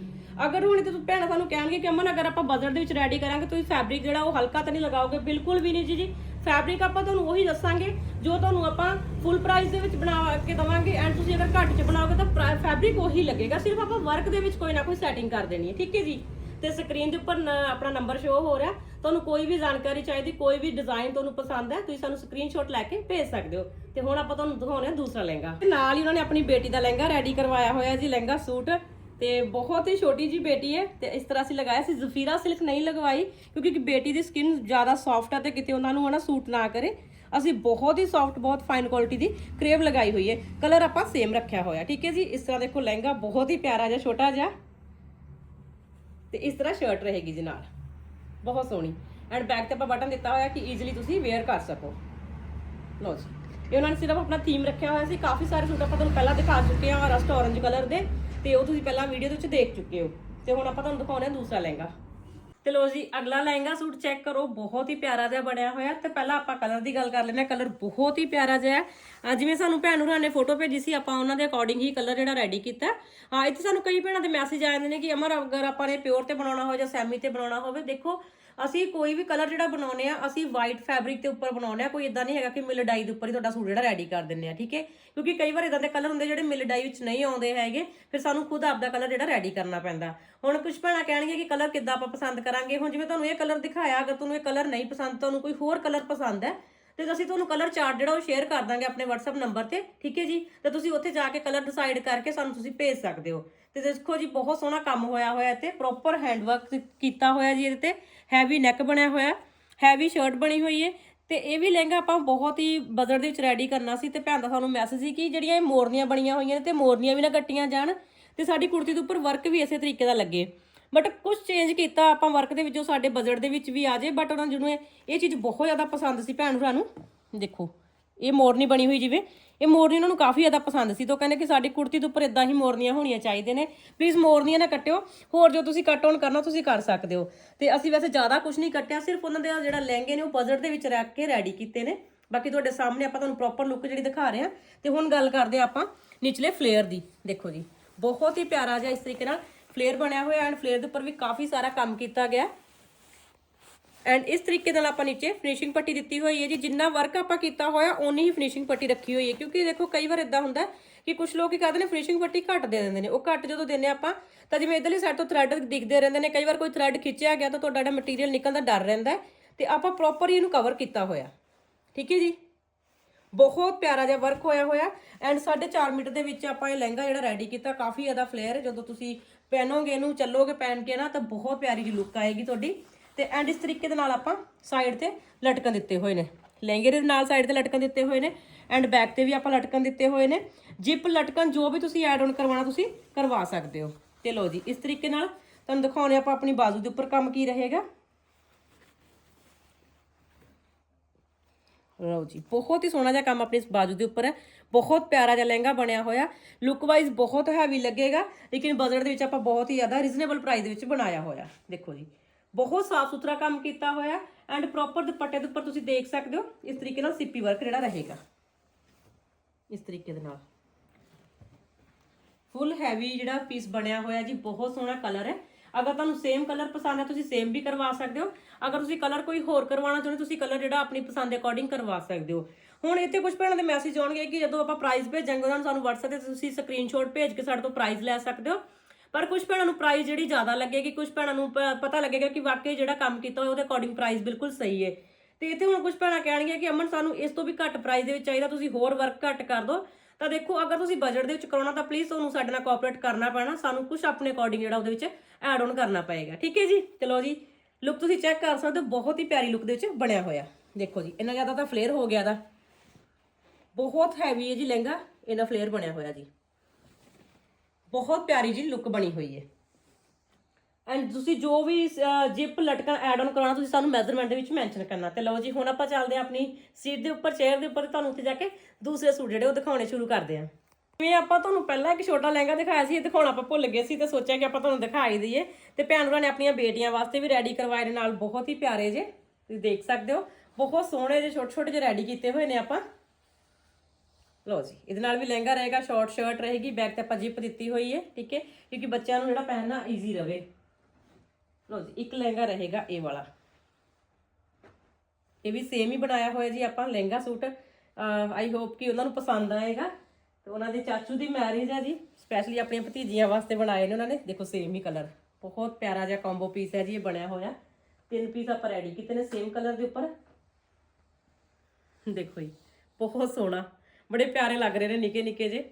A: ਅਗਰ ਹੁਣ ਤੇ ਭੈਣਾਂ ਸਾਨੂੰ ਕਹਿਣਗੇ ਕਿ ਅਮਨ, ਅਗਰ ਆਪਾਂ ਬਜਟ ਦੇ ਵਿੱਚ ਰੈਡੀ ਕਰਾਂਗੇ ਤੁਸੀਂ ਫੈਬਰਿਕ ਜਿਹੜਾ ਉਹ ਹਲਕਾ ਤਾਂ ਨਹੀਂ ਲਗਾਓਗੇ, ਬਿਲਕੁਲ ਵੀ ਨਹੀਂ ਜੀ ਜੀ। ਫੈਬਰਿਕ ਆਪਾਂ ਤੁਹਾਨੂੰ ਉਹੀ ਦੱਸਾਂਗੇ, ਜੋ ਤੁਹਾਨੂੰ ਆਪਾਂ ਫੁੱਲ ਪ੍ਰਾਈਸ ਦੇ ਵਿੱਚ ਬਣਾ ਕੇ ਦਵਾਂਗੇ। ਐਂਡ ਤੁਸੀਂ ਅਗਰ ਘੱਟ 'ਚ ਬਣਾਓਗੇ ਤਾਂ ਫੈਬਰਿਕ ਉਹੀ ਲੱਗੇਗਾ। ਸਿਰਫ ਆਪਾਂ ਵਰਕ ਦੇ ਵਿੱਚ ਕੋਈ ਨਾ ਕੋਈ ਸੈਟਿੰਗ ਕਰ ਦੇਣੀ ਹੈ, ਠੀਕ ਹੈ ਜੀ? ਤੇ ਸਕਰੀਨ ਦੇ ਉੱਪਰ ਨ- ਆਪਣਾ ਨੰਬਰ ਸ਼ੋ ਹੋ ਰਿਹਾ। ਤੁਹਾਨੂੰ ਕੋਈ ਵੀ ਜਾਣਕਾਰੀ ਚਾਹੀਦੀ, ਕੋਈ ਵੀ ਡਿਜ਼ਾਈਨ ਤੁਹਾਨੂੰ ਪਸੰਦ ਹੈ, ਤੁਸੀਂ ਸਾਨੂੰ ਸਕਰੀਨਸ਼ਾਟ ਲੈ ਕੇ ਭੇਜ ਸਕਦੇ ਹੋ। ਤੇ ਹੁਣ ਆਪਾਂ ਤੁਹਾਨੂੰ ਦਿਖਾਉਂਦੇ ਹਾਂ ਦੂਸਰਾ ਲਹਿੰਗਾ। ਤੇ ਨਾਲ ਹੀ ਉਹਨਾਂ ਨੇ ਆਪਣੀ ਬੇਟੀ ਦਾ ਲਹਿੰਗਾ ਰੈਡੀ ਕਰਵਾਇਆ ਹੋਇਆ ਜੀ, ਲਹਿੰਗਾ ਸੂਟ। ਤੇ ਬਹੁਤ ਹੀ ਛੋਟੀ ਜੀ ਬੇਟੀ ਹੈ ਤੇ ਇਸ ਤਰ੍ਹਾਂ ਅਸੀਂ ਲਗਾਇਆ ਸੀ। ਜ਼ਫੀਰਾ ਸਿਲਕ ਨਹੀਂ ਲਗਵਾਈ, ਕਿਉਂਕਿ ਕਿ ਬੇਟੀ ਦੀ ਸਕਿਨ ਜ਼ਿਆਦਾ ਸੌਫਟ ਹੈ ਤੇ ਕਿਤੇ ਉਹਨਾਂ ਨੂੰ ਹਨਾ ਸੂਟ ਨਾ ਕਰੇ। ਅਸੀਂ ਬਹੁਤ ਹੀ ਸੌਫਟ ਬਹੁਤ ਫਾਈਨ ਕੁਆਲਿਟੀ ਦੀ ਕਰੇਵ ਲਗਾਈ ਹੋਈ ਹੈ। ਕਲਰ ਆਪਾਂ ਸੇਮ ਰੱਖਿਆ ਹੋਇਆ, ਠੀਕ ਹੈ ਜੀ? ਇਸ ਤਰ੍ਹਾਂ ਦੇਖੋ ਲਹਿੰਗਾ ਬਹੁਤ ਹੀ ਪਿਆਰਾ ਜਿਹਾ, ਛੋਟਾ ਜਿਹਾ। ਤੇ ਇਸ ਤਰ੍ਹਾਂ ਸ਼ਰਟ ਰਹੇਗੀ ਜੀ ਨਾਲ। ਬਹੁਤ ਸੋਹਣੀ। ਐਂਡ ਬੈਕ ਤੇ ਆਪਾਂ ਬਟਨ ਦਿੱਤਾ ਹੋਇਆ ਕਿ ਈਜ਼ੀਲੀ ਤੁਸੀਂ ਵੇਅਰ ਕਰ ਸਕੋ। ਲਓ ਜੀ। ਇਹ ਉਹਨਾਂ ਨੇ ਸਿਰਫ ਆਪਣਾ ਥੀਮ ਰੱਖਿਆ ਹੋਇਆ ਸੀ। ਕਾਫੀ ਸਾਰੇ ਸੂਟ ਆਪਾਂ ਤੁਹਾਨੂੰ ਪਹਿਲਾਂ ਦਿਖਾ ਚੁੱਕੇ ਹਾਂ ਰਸਟ ਔਰੰਜ ਕਲਰ ਦੇ। ਤੇ ਉਹ ਤੁਸੀਂ ਪਹਿਲਾਂ ਵੀਡੀਓ ਦੇ ਵਿੱਚ ਦੇਖ ਚੁੱਕੇ ਹੋ। ਤੇ ਹੁਣ ਆਪਾਂ ਤੁਹਾਨੂੰ ਦਿਖਾਉਣੇ ਆ ਦੂਸਰਾ ਲਹਿੰਗਾ। ਤੇ ਲੋ ਜੀ, ਅਗਲਾ ਲਹਿੰਗਾ ਸੂਟ ਚੈੱਕ ਕਰੋ, ਬਹੁਤ ਹੀ ਪਿਆਰਾ ਜਿਹਾ ਬਣਿਆ ਹੋਇਆ। ਤੇ ਪਹਿਲਾਂ ਆਪਾਂ ਕਲਰ ਦੀ ਗੱਲ ਕਰ ਲੈਂਦੇ ਹਾਂ ਕਲਰ ਬਹੁਤ ਹੀ ਪਿਆਰਾ ਜਿਹਾ ਹੈ। ਜਿਵੇਂ ਸਾਨੂੰ ਭੈਣ ਹੋਰਾਂ ਨੇ ਫੋਟੋ ਭੇਜੀ ਸੀ, ਆਪਾਂ ਉਹਨਾਂ ਦੇ ਅਕੋਰਡਿੰਗ ਹੀ ਕਲਰ ਜਿਹੜਾ ਰੈਡੀ ਕੀਤਾ। ਹਾਂ ਇੱਥੇ ਸਾਨੂੰ ਕਈ ਭੈਣਾਂ ਦੇ ਮੈਸੇਜ ਆ ਜਾਂਦੇ ਨੇ ਕਿ ਅਮਰ, ਅਗਰ ਆਪਾਂ ਨੇ ਪਿਓਰ ਤੇ ਬਣਾਉਣਾ ਹੋਵੇ ਜਾਂ ਸੈਮੀ ਤੇ ਬਣਾਉਣਾ ਹੋਵੇ, ਦੇਖੋ, ਅਸੀਂ ਕੋਈ ਵੀ ਕਲਰ ਜਿਹੜਾ ਬਣਾਉਨੇ ਆ ਅਸੀਂ ਵਾਈਟ ਫੈਬਰਿਕ ਦੇ ਉੱਪਰ ਬਣਾਉਨੇ ਆ ਕੋਈ ਇਦਾਂ ਨਹੀਂ ਹੈਗਾ ਕਿ ਮਿਲਡਾਈ ਦੇ ਉੱਪਰ ਹੀ ਤੁਹਾਡਾ ਸੂਟ ਜਿਹੜਾ ਰੈਡੀ ਕਰ ਦਿੰਨੇ ਆ ਠੀਕ ਹੈ? ਕਿਉਂਕਿ ਕਈ ਵਾਰ ਇਦਾਂ ਦੇ ਕਲਰ ਹੁੰਦੇ ਜਿਹੜੇ ਮਿਲਡਾਈ ਵਿੱਚ ਨਹੀਂ ਆਉਂਦੇ ਹੈਗੇ, ਫਿਰ ਸਾਨੂੰ ਖੁਦ ਆਪਦਾ ਕਲਰ ਜਿਹੜਾ ਰੈਡੀ ਕਰਨਾ ਪੈਂਦਾ। ਹੁਣ ਕੁਝ ਭੈਣਾਂ ਕਹਿਣਗੇ ਕਿ ਕਲਰ ਕਿੱਦਾਂ ਆਪਾਂ ਪਸੰਦ ਕਰਾਂਗੇ। ਹੁਣ ਜਿਵੇਂ ਤੁਹਾਨੂੰ ਇਹ ਕਲਰ ਦਿਖਾਇਆ, ਅਗਰ ਤੁਹਾਨੂੰ ਇਹ ਕਲਰ ਨਹੀਂ ਪਸੰਦ ਤੁਹਾਨੂੰ ਕੋਈ ਹੋਰ ਕਲਰ ਪਸੰਦ ਹੈ। ਤੇ ਅਸੀਂ ਤੁਹਾਨੂੰ ਕਲਰ ਚਾਰਟ ਜਿਹੜਾ ਉਹ ਸ਼ੇਅਰ ਕਰ ਦਾਂਗੇ ਆਪਣੇ WhatsApp ਨੰਬਰ ਤੇ, ਠੀਕ ਹੈ ਜੀ? ਤੇ ਤੁਸੀਂ ਉੱਥੇ ਜਾ ਕੇ ਕਲਰ ਡਿਸਾਈਡ ਕਰਕੇ ਸਾਨੂੰ ਤੁਸੀਂ ਭੇਜ ਸਕਦੇ ਹੋ। ਤੇ ਦੇਖੋ ਜੀ, ਬਹੁਤ ਸੋਹਣਾ ਕੰਮ ਹੋਇਆ ਹੋਇਆ ਇੱਥੇ। ਪ੍ਰੋਪਰ ਹੈਂਡਵਰਕ ਕੀਤਾ ਹੋਇਆ ਜੀ ਇਹਦੇ ਤੇ। ਹੈਵੀ ਨੈਕ ਬਣਿਆ ਹੋਇਆ। ਹੈਵੀ ਸ਼ਰਟ ਬਣੀ ਹੋਈ ਹੈ ਤੇ ਇਹ ਵੀ ਲਹਿੰਗਾ ਆਪਾਂ ਬਹੁਤ ਹੀ ਬਜਟ ਦੇ ਵਿੱਚ ਰੈਡੀ ਕਰਨਾ ਸੀ। ਤੇ ਭੈਣ ਦਾ ਸਾਨੂੰ ਮੈਸੇਜ ਸੀ ਕਿ ਜਿਹੜੀਆਂ ਇਹ ਮੋਰਨੀਆਂ ਬਣੀਆਂ ਹੋਈਆਂ ਨੇ, ਤੇ ਮੋਰਨੀਆਂ ਵੀ ਨਾ ਕੱਟੀਆਂ ਜਾਣ। ਤੇ ਸਾਡੀ ਕੁੜਤੀ ਦੇ ਉੱਪਰ ਵਰਕ ਵੀ ਇਸੇ ਤਰੀਕੇ ਦਾ ਲੱਗੇ। ਬਟ ਕੁਝ ਚੇਂਜ ਕੀਤਾ, ਆਪਾਂ ਵਰਕ ਦੇ ਵਿੱਚੋਂ ਸਾਡੇ ਬਜਟ ਦੇ ਵਿੱਚ ਵੀ ਆ ਜੇ ਬਟ ਉਹਨਾਂ ਜਿਹਨੂੰ ਇਹ ਚੀਜ਼ ਬਹੁਤ ਜ਼ਿਆਦਾ ਪਸੰਦ ਸੀ ਭੈਣ ਭਰਾ ਨੂੰ। ਦੇਖੋ, ਇਹ ਮੋਰਨੀ ਬਣੀ ਹੋਈ ਜਿਵੇਂ, ਇਹ ਮੋਰਨੀ ਉਹਨਾਂ ਨੂੰ ਕਾਫੀ ਜ਼ਿਆਦਾ ਪਸੰਦ ਸੀ, ਤਾਂ ਉਹ ਕਹਿੰਦੇ ਕਿ ਸਾਡੀ ਕੁੜਤੀ ਦੇ ਉੱਪਰ ਇਦਾਂ ਹੀ ਮੋਰਨੀਆਂ ਹੋਣੀਆਂ ਚਾਹੀਦੇ ਨੇ। ਪਲੀਜ਼ ਮੋਰਨੀਆਂ ਨਾ ਕੱਟਿਓ, ਹੋਰ ਜੋ ਤੁਸੀਂ ਕੱਟ ਆਨ ਕਰਨਾ, ਤੁਸੀਂ ਕਰ ਸਕਦੇ ਹੋ। ਤੇ ਅਸੀਂ ਵੈਸੇ ਜ਼ਿਆਦਾ ਕੁਝ ਨਹੀਂ ਕੱਟਿਆ, ਸਿਰਫ ਉਹਨਾਂ ਦੇ ਜਿਹੜਾ ਲਹਿੰਗੇ ਨੇ, ਉਹ ਬਜਟ ਦੇ ਵਿੱਚ ਰੱਖ ਕੇ ਰੈਡੀ ਕੀਤੇ ਨੇ। ਬਾਕੀ ਤੁਹਾਡੇ ਸਾਹਮਣੇ ਆਪਾਂ ਤੁਹਾਨੂੰ ਪ੍ਰੋਪਰ ਲੁੱਕ ਜਿਹੜੀ ਦਿਖਾ ਰਹੇ ਹਾਂ। ਤੇ ਹੁਣ ਗੱਲ ਕਰਦੇ ਹਾਂ ਆਪਾਂ ਨਿਚਲੇ ਫਲੇਅਰ ਦੀ। ਦੇਖੋ ਜੀ, ਬਹੁਤ ਹੀ ਪਿਆਰਾ ਜਿਹਾ ਇਸ ਤਰੀਕੇ ਨਾਲ ਫਲੇਅਰ ਬਣਿਆ ਹੋਇਆ ਐਂਡ ਫਲੇਅਰ ਦੇ ਉੱਪਰ ਵੀ ਕਾਫੀ ਸਾਰਾ ਕੰਮ ਕੀਤਾ ਗਿਆ। ਐਂਡ ਇਸ ਤਰੀਕੇ ਨਾਲ ਆਪਾਂ ਨੀਚੇ ਫਿਨਿਸ਼ਿੰਗ ਪੱਟੀ ਦਿੱਤੀ ਹੋਈ ਹੈ ਜੀ। ਜਿੰਨਾ ਵਰਕ ਆਪਾਂ ਕੀਤਾ ਹੋਇਆ, ਓਨੀ ਹੀ ਫਿਨਿਸ਼ਿੰਗ ਪੱਟੀ ਰੱਖੀ ਹੋਈ ਹੈ। ਕਿਉਂਕਿ ਦੇਖੋ, ਕਈ ਵਾਰ ਇਦਾਂ ਹੁੰਦਾ ਕਿ ਕੁਝ ਲੋਕ ਕੀ ਕਰਦੇ ਨੇ ਫਿਨਿਸ਼ਿੰਗ ਪੱਟੀ ਘੱਟ ਦੇ ਦਿੰਦੇ ਨੇ। ਉਹ ਘੱਟ ਜਦੋਂ ਦਿੰਨੇ ਆਪਾਂ, ਤਾਂ ਜਿਵੇਂ ਇਧਰਲੀ ਸਾਈਡ ਤੋਂ ਥਰੈਡ ਦਿਖਦੇ ਰਹਿੰਦੇ ਨੇ। ਕਈ ਵਾਰ ਕੋਈ ਥਰੈਡ ਖਿੱਚਿਆ ਗਿਆ ਤਾਂ ਤੁਹਾਡਾ ਜਿਹੜਾ ਮਟੀਰੀਅਲ ਨਿਕਲਣ ਦਾ ਡਰ ਰਹਿੰਦਾ ਹੈ। ਤੇ ਆਪਾਂ ਪ੍ਰੋਪਰ ਹੀ ਇਹਨੂੰ ਕਵਰ ਕੀਤਾ ਹੋਇਆ। ਠੀਕ ਹੈ ਜੀ? ਬਹੁਤ ਪਿਆਰਾ ਜਿਹਾ ਵਰਕ ਹੋਇਆ ਹੋਇਆ। ਐਂਡ 4.5 ਮੀਟਰ ਦੇ ਵਿੱਚ ਆਪਾਂ ਇਹ ਲਹਿੰਗਾ ਜਿਹੜਾ ਰੈਡੀ ਕੀਤਾ, ਕਾਫੀ ਜ਼ਿਆਦਾ ਫਲੇਅਰ ਜਦੋਂ ਤੁਸੀਂ ਪਹਿਨੋਗੇ ਇਹਨੂੰ, ਚੱਲੋਗੇ ਪਹਿਨ ਕੇ ਨਾ, ਤਾਂ ਬਹੁਤ ਪਿਆਰੀ ਜਿਹੀ ਲੁੱਕ ਆਏਗੀ ਤੁਹਾਡੀ। ਤੇ ਐਂਡ ਇਸ ਤਰੀਕੇ ਦੇ ਨਾਲ ਆਪਾਂ ਸਾਈਡ ਤੇ ਲਟਕਣ ਦਿੱਤੇ ਹੋਏ ਨੇ। ਲਹਿੰਗੇ ਦੇ ਨਾਲ ਸਾਈਡ ਤੇ ਲਟਕਣ ਦਿੱਤੇ ਹੋਏ ਨੇ। ਐਂਡ ਬੈਕ ਤੇ ਵੀ ਆਪਾਂ ਲਟਕਣ ਦਿੱਤੇ ਹੋਏ ਨੇ। ਜਿਪ ਲਟਕਣ ਜੋ ਵੀ ਤੁਸੀਂ ਐਡ ਆਨ ਕਰਵਾਉਣਾ, ਤੁਸੀਂ ਕਰਵਾ ਸਕਦੇ ਹੋ। ਤੇ ਲੋ ਜੀ, ਇਸ ਤਰੀਕੇ ਨਾਲ ਤੁਹਾਨੂੰ ਦਿਖਾਉਣੇ ਆਪਾਂ ਆਪਣੀ ਬਾਜ਼ੂ ਦੇ ਉੱਪਰ ਕੰਮ ਕੀ ਰਹੇਗਾ। ਲਓ ਜੀ, ਬਹੁਤ ਹੀ ਸੋਹਣਾ ਜਿਹਾ ਕੰਮ ਆਪਣੀ ਇਸ ਬਾਜੂ ਦੇ ਉੱਪਰ ਹੈ। ਬਹੁਤ ਪਿਆਰਾ ਜਿਹਾ ਲਹਿੰਗਾ ਬਣਿਆ ਹੋਇਆ। ਲੁੱਕ ਵਾਈਜ਼ ਬਹੁਤ ਹੈਵੀ ਲੱਗੇਗਾ, ਲੇਕਿਨ ਬਜਟ ਦੇ ਵਿੱਚ ਆਪਾਂ ਬਹੁਤ ਹੀ ਜ਼ਿਆਦਾ ਰੀਜ਼ਨੇਬਲ ਪ੍ਰਾਈਸ ਦੇ ਵਿੱਚ ਬਣਾਇਆ ਹੋਇਆ। ਦੇਖੋ ਜੀ, ਬਹੁਤ ਸਾਫ਼ ਸੁਥਰਾ ਕੰਮ ਕੀਤਾ ਹੋਇਆ ਐਂਡ ਪ੍ਰੋਪਰ ਦੁਪੱਟੇ ਦੇ ਉੱਪਰ ਤੁਸੀਂ ਦੇਖ ਸਕਦੇ ਹੋ, ਇਸ ਤਰੀਕੇ ਨਾਲ ਸਿੱਪੀ ਵਰਕ ਜਿਹੜਾ ਰਹੇਗਾ। ਇਸ ਤਰੀਕੇ ਦੇ ਨਾਲ। ਫੁੱਲ ਹੈਵੀ ਜਿਹੜਾ ਪੀਸ ਬਣਿਆ ਹੋਇਆ ਜੀ, ਬਹੁਤ ਸੋਹਣਾ ਕਲਰ ਹੈ। ਅਗਰ ਤੁਹਾਨੂੰ ਸੇਮ ਕਲਰ ਪਸੰਦ ਹੈ, ਤੁਸੀਂ ਸੇਮ ਵੀ ਕਰਵਾ ਸਕਦੇ ਹੋ। ਅਗਰ ਤੁਸੀਂ ਕਲਰ ਕੋਈ ਹੋਰ ਕਰਵਾਉਣਾ ਚਾਹੁੰਦੇ ਤੁਸੀਂ ਕਲਰ ਜਿਹੜਾ ਆਪਣੀ ਪਸੰਦ ਦੇ ਅਕੋਰਡਿੰਗ ਕਰਵਾ ਸਕਦੇ ਹੋ। ਹੁਣ ਇੱਥੇ ਕੁਝ ਭੈਣਾਂ ਦੇ ਮੈਸੇਜ ਆਉਣਗੇ ਕਿ ਜਦੋਂ ਆਪਾਂ ਪ੍ਰਾਈਸ ਭੇਜਾਂਗੇ, ਉਹਨਾਂ ਨੂੰ ਸਾਨੂੰ WhatsApp ਤੇ ਤੁਸੀਂ ਸਕਰੀਨਸ਼ਾਟ ਭੇਜ ਕੇ ਸਾਡੇ ਤੋਂ ਪ੍ਰਾਈਸ ਲੈ ਸਕਦੇ ਹੋ। ਪਰ ਕੁਝ ਭੈਣਾਂ ਨੂੰ ਪ੍ਰਾਈਸ ਜਿਹੜੀ ਜ਼ਿਆਦਾ ਲੱਗੇਗੀ ਕੁਝ ਭੈਣਾਂ ਨੂੰ ਪਤਾ ਲੱਗੇਗਾ ਕਿ ਵਾਕਈ ਜਿਹੜਾ ਕੰਮ ਕੀਤਾ ਹੋਇਆ, ਉਹਦੇ ਅਕੋਰਡਿੰਗ ਪ੍ਰਾਈਸ ਬਿਲਕੁਲ ਸਹੀ ਹੈ। ਤੇ ਇੱਥੇ ਹੁਣ ਕੁਝ ਭੈਣਾਂ ਕਹਿਣਗੀਆਂ ਕਿ ਅਮਨ, ਸਾਨੂੰ ਇਸ ਤੋਂ ਵੀ ਘੱਟ ਪ੍ਰਾਈਸ ਦੇ ਵਿੱਚ ਚਾਹੀਦਾ, ਤੁਸੀਂ ਹੋਰ ਵਰਕ ਘੱਟ ਕਰ ਦਿਓ। ਤਾਂ ਦੇਖੋ, ਅਗਰ ਤੁਸੀਂ ਬਜਟ ਦੇ ਵਿੱਚ ਕਰਾਉਣਾ, ਤਾਂ ਪਲੀਜ਼ ਤੁਹਾਨੂੰ ਸਾਡੇ ਨਾਲ ਕੋਆਪਰੇਟ ਕਰਨਾ ਪੈਣਾ। ਸਾਨੂੰ ਕੁਝ ਆਪਣੇ ਅਕੋਰਡਿੰਗ ਜਿਹੜਾ ਉਹਦੇ ਵਿੱਚ ਐਡ ਆਨ ਕਰਨਾ ਪਏਗਾ। ਠੀਕ ਹੈ ਜੀ? ਚਲੋ ਜੀ ਲੁੱਕ ਤੁਸੀਂ ਚੈੱਕ ਕਰ ਸਕਦੇ ਹੋ, ਬਹੁਤ ਹੀ ਪਿਆਰੀ ਲੁੱਕ ਦੇ ਵਿੱਚ ਬਣਿਆ ਹੋਇਆ। ਦੇਖੋ ਜੀ, ਇੰਨਾ ਜ਼ਿਆਦਾ ਤਾਂ ਫਲੇਅਰ ਹੋ ਗਿਆ ਦਾ। ਬਹੁਤ ਹੈਵੀ ਹੈ ਜੀ ਲਹਿੰਗਾ ਇਹਨਾਂ ਫਲੇਅਰ ਬਣਿਆ ਹੋਇਆ ਜੀ। ਬਹੁਤ ਪਿਆਰੀ ਜੀ ਲੁੱਕ ਬਣੀ ਹੋਈ ਹੈ। ਐਂਡ ਤੁਸੀਂ ਜੋ ਵੀ ਜਿਪ ਲਟਕਣ ਐਡ ਆਨ ਕਰਾਉਣਾ, ਤੁਸੀਂ ਸਾਨੂੰ ਮੈਜ਼ਰਮੈਂਟ ਦੇ ਵਿੱਚ ਮੈਂਸ਼ਨ ਕਰਨਾ। ਤੇ ਲਓ ਜੀ, ਹੁਣ ਆਪਾਂ ਚੱਲਦੇ ਹਾਂ ਆਪਣੀ ਸੀਟ ਦੇ ਉੱਪਰ ਚੇਅਰ ਦੇ ਉੱਪਰ ਤੁਹਾਨੂੰ ਉੱਥੇ ਜਾ ਕੇ ਦੂਸਰੇ ਸੂਟ ਜਿਹੜੇ ਉਹ ਦਿਖਾਉਣੇ ਸ਼ੁਰੂ ਕਰਦੇ ਹਾਂ। ਜਿਵੇਂ ਆਪਾਂ ਤੁਹਾਨੂੰ ਪਹਿਲਾਂ ਇੱਕ ਛੋਟਾ ਲਹਿੰਗਾ ਦਿਖਾਇਆ ਸੀ, ਇਹ ਦਿਖਾਉਣਾ ਆਪਾਂ ਭੁੱਲ ਗਏ ਸੀ ਤੇ ਸੋਚਿਆ ਕਿ ਆਪਾਂ ਤੁਹਾਨੂੰ ਦਿਖਾਈ ਦਈਏ। ਤੇ ਭੈਣ ਭਰਾ ਨੇ ਆਪਣੀਆਂ ਬੇਟੀਆਂ ਵਾਸਤੇ ਵੀ ਰੈਡੀ ਕਰਵਾਏ ਨੇ ਨਾਲ, ਬਹੁਤ ਹੀ ਪਿਆਰੇ ਜੇ। ਤੁਸੀਂ ਦੇਖ ਸਕਦੇ ਹੋ, ਬਹੁਤ ਸੋਹਣੇ ਜਿਹੇ ਛੋਟੇ ਛੋਟੇ ਜਿਹੇ ਰੈਡੀ ਕੀਤੇ ਹੋਏ ਨੇ ਆਪਾਂ। ਲਓ ਜੀ, ਇਹਦੇ ਨਾਲ ਵੀ ਲਹਿੰਗਾ ਰਹੇਗਾ ਸ਼ਾਰਟ ਸ਼ਰਟ ਰਹੇਗੀ ਬੈਕ ਤੇ ਆਪਾਂ ਜਿਪ ਦਿੱਤੀ ਹੋਈ ਹੈ, ਠੀਕ ਹੈ? ਕਿਉਂਕਿ ਬੱਚਿਆਂ ਨੂੰ ਜਿਹੜਾ ਪਹਿਨਣਾ ਈਜ਼ੀ ਰਵੇ। ਲਓ ਜੀ, ਇੱਕ ਲਹਿੰਗਾ ਰਹੇਗਾ ਇਹ ਵਾਲਾ। ਇਹ ਵੀ ਸੇਮ ਹੀ ਬਣਾਇਆ ਹੋਇਆ ਜੀ ਆਪਾਂ, ਲਹਿੰਗਾ ਸੂਟ। ਆਈ ਹੋਪ ਕਿ ਉਹਨਾਂ ਨੂੰ ਪਸੰਦ ਆਏਗਾ। ਤੇ ਉਹਨਾਂ ਦੇ ਚਾਚੂ ਦੀ ਮੈਰਿਜ ਹੈ ਜੀ। ਸਪੈਸ਼ਲੀ ਆਪਣੀਆਂ ਭਤੀਜੀਆਂ ਵਾਸਤੇ ਬਣਾਏ ਨੇ ਉਹਨਾਂ ਨੇ। ਦੇਖੋ ਸੇਮ ਹੀ ਕਲਰ ਬਹੁਤ ਪਿਆਰਾ ਜਿਹਾ ਕੰਬੋ ਪੀਸ ਹੈ ਜੀ, ਇਹ ਬਣਿਆ ਹੋਇਆ। ਤਿੰਨ ਪੀਸ ਆਪਾਂ ਰੈਡੀ ਕੀਤੇ ਨੇ ਸੇਮ ਕਲਰ ਦੇ ਉੱਪਰ। ਦੇਖੋ ਜੀ, ਬਹੁਤ ਸੋਹਣਾ। ਬੜੇ ਪਿਆਰੇ ਲੱਗ ਰਹੇ ਨੇ, ਨਿੱਕੇ ਨਿੱਕੇ ਜੇ।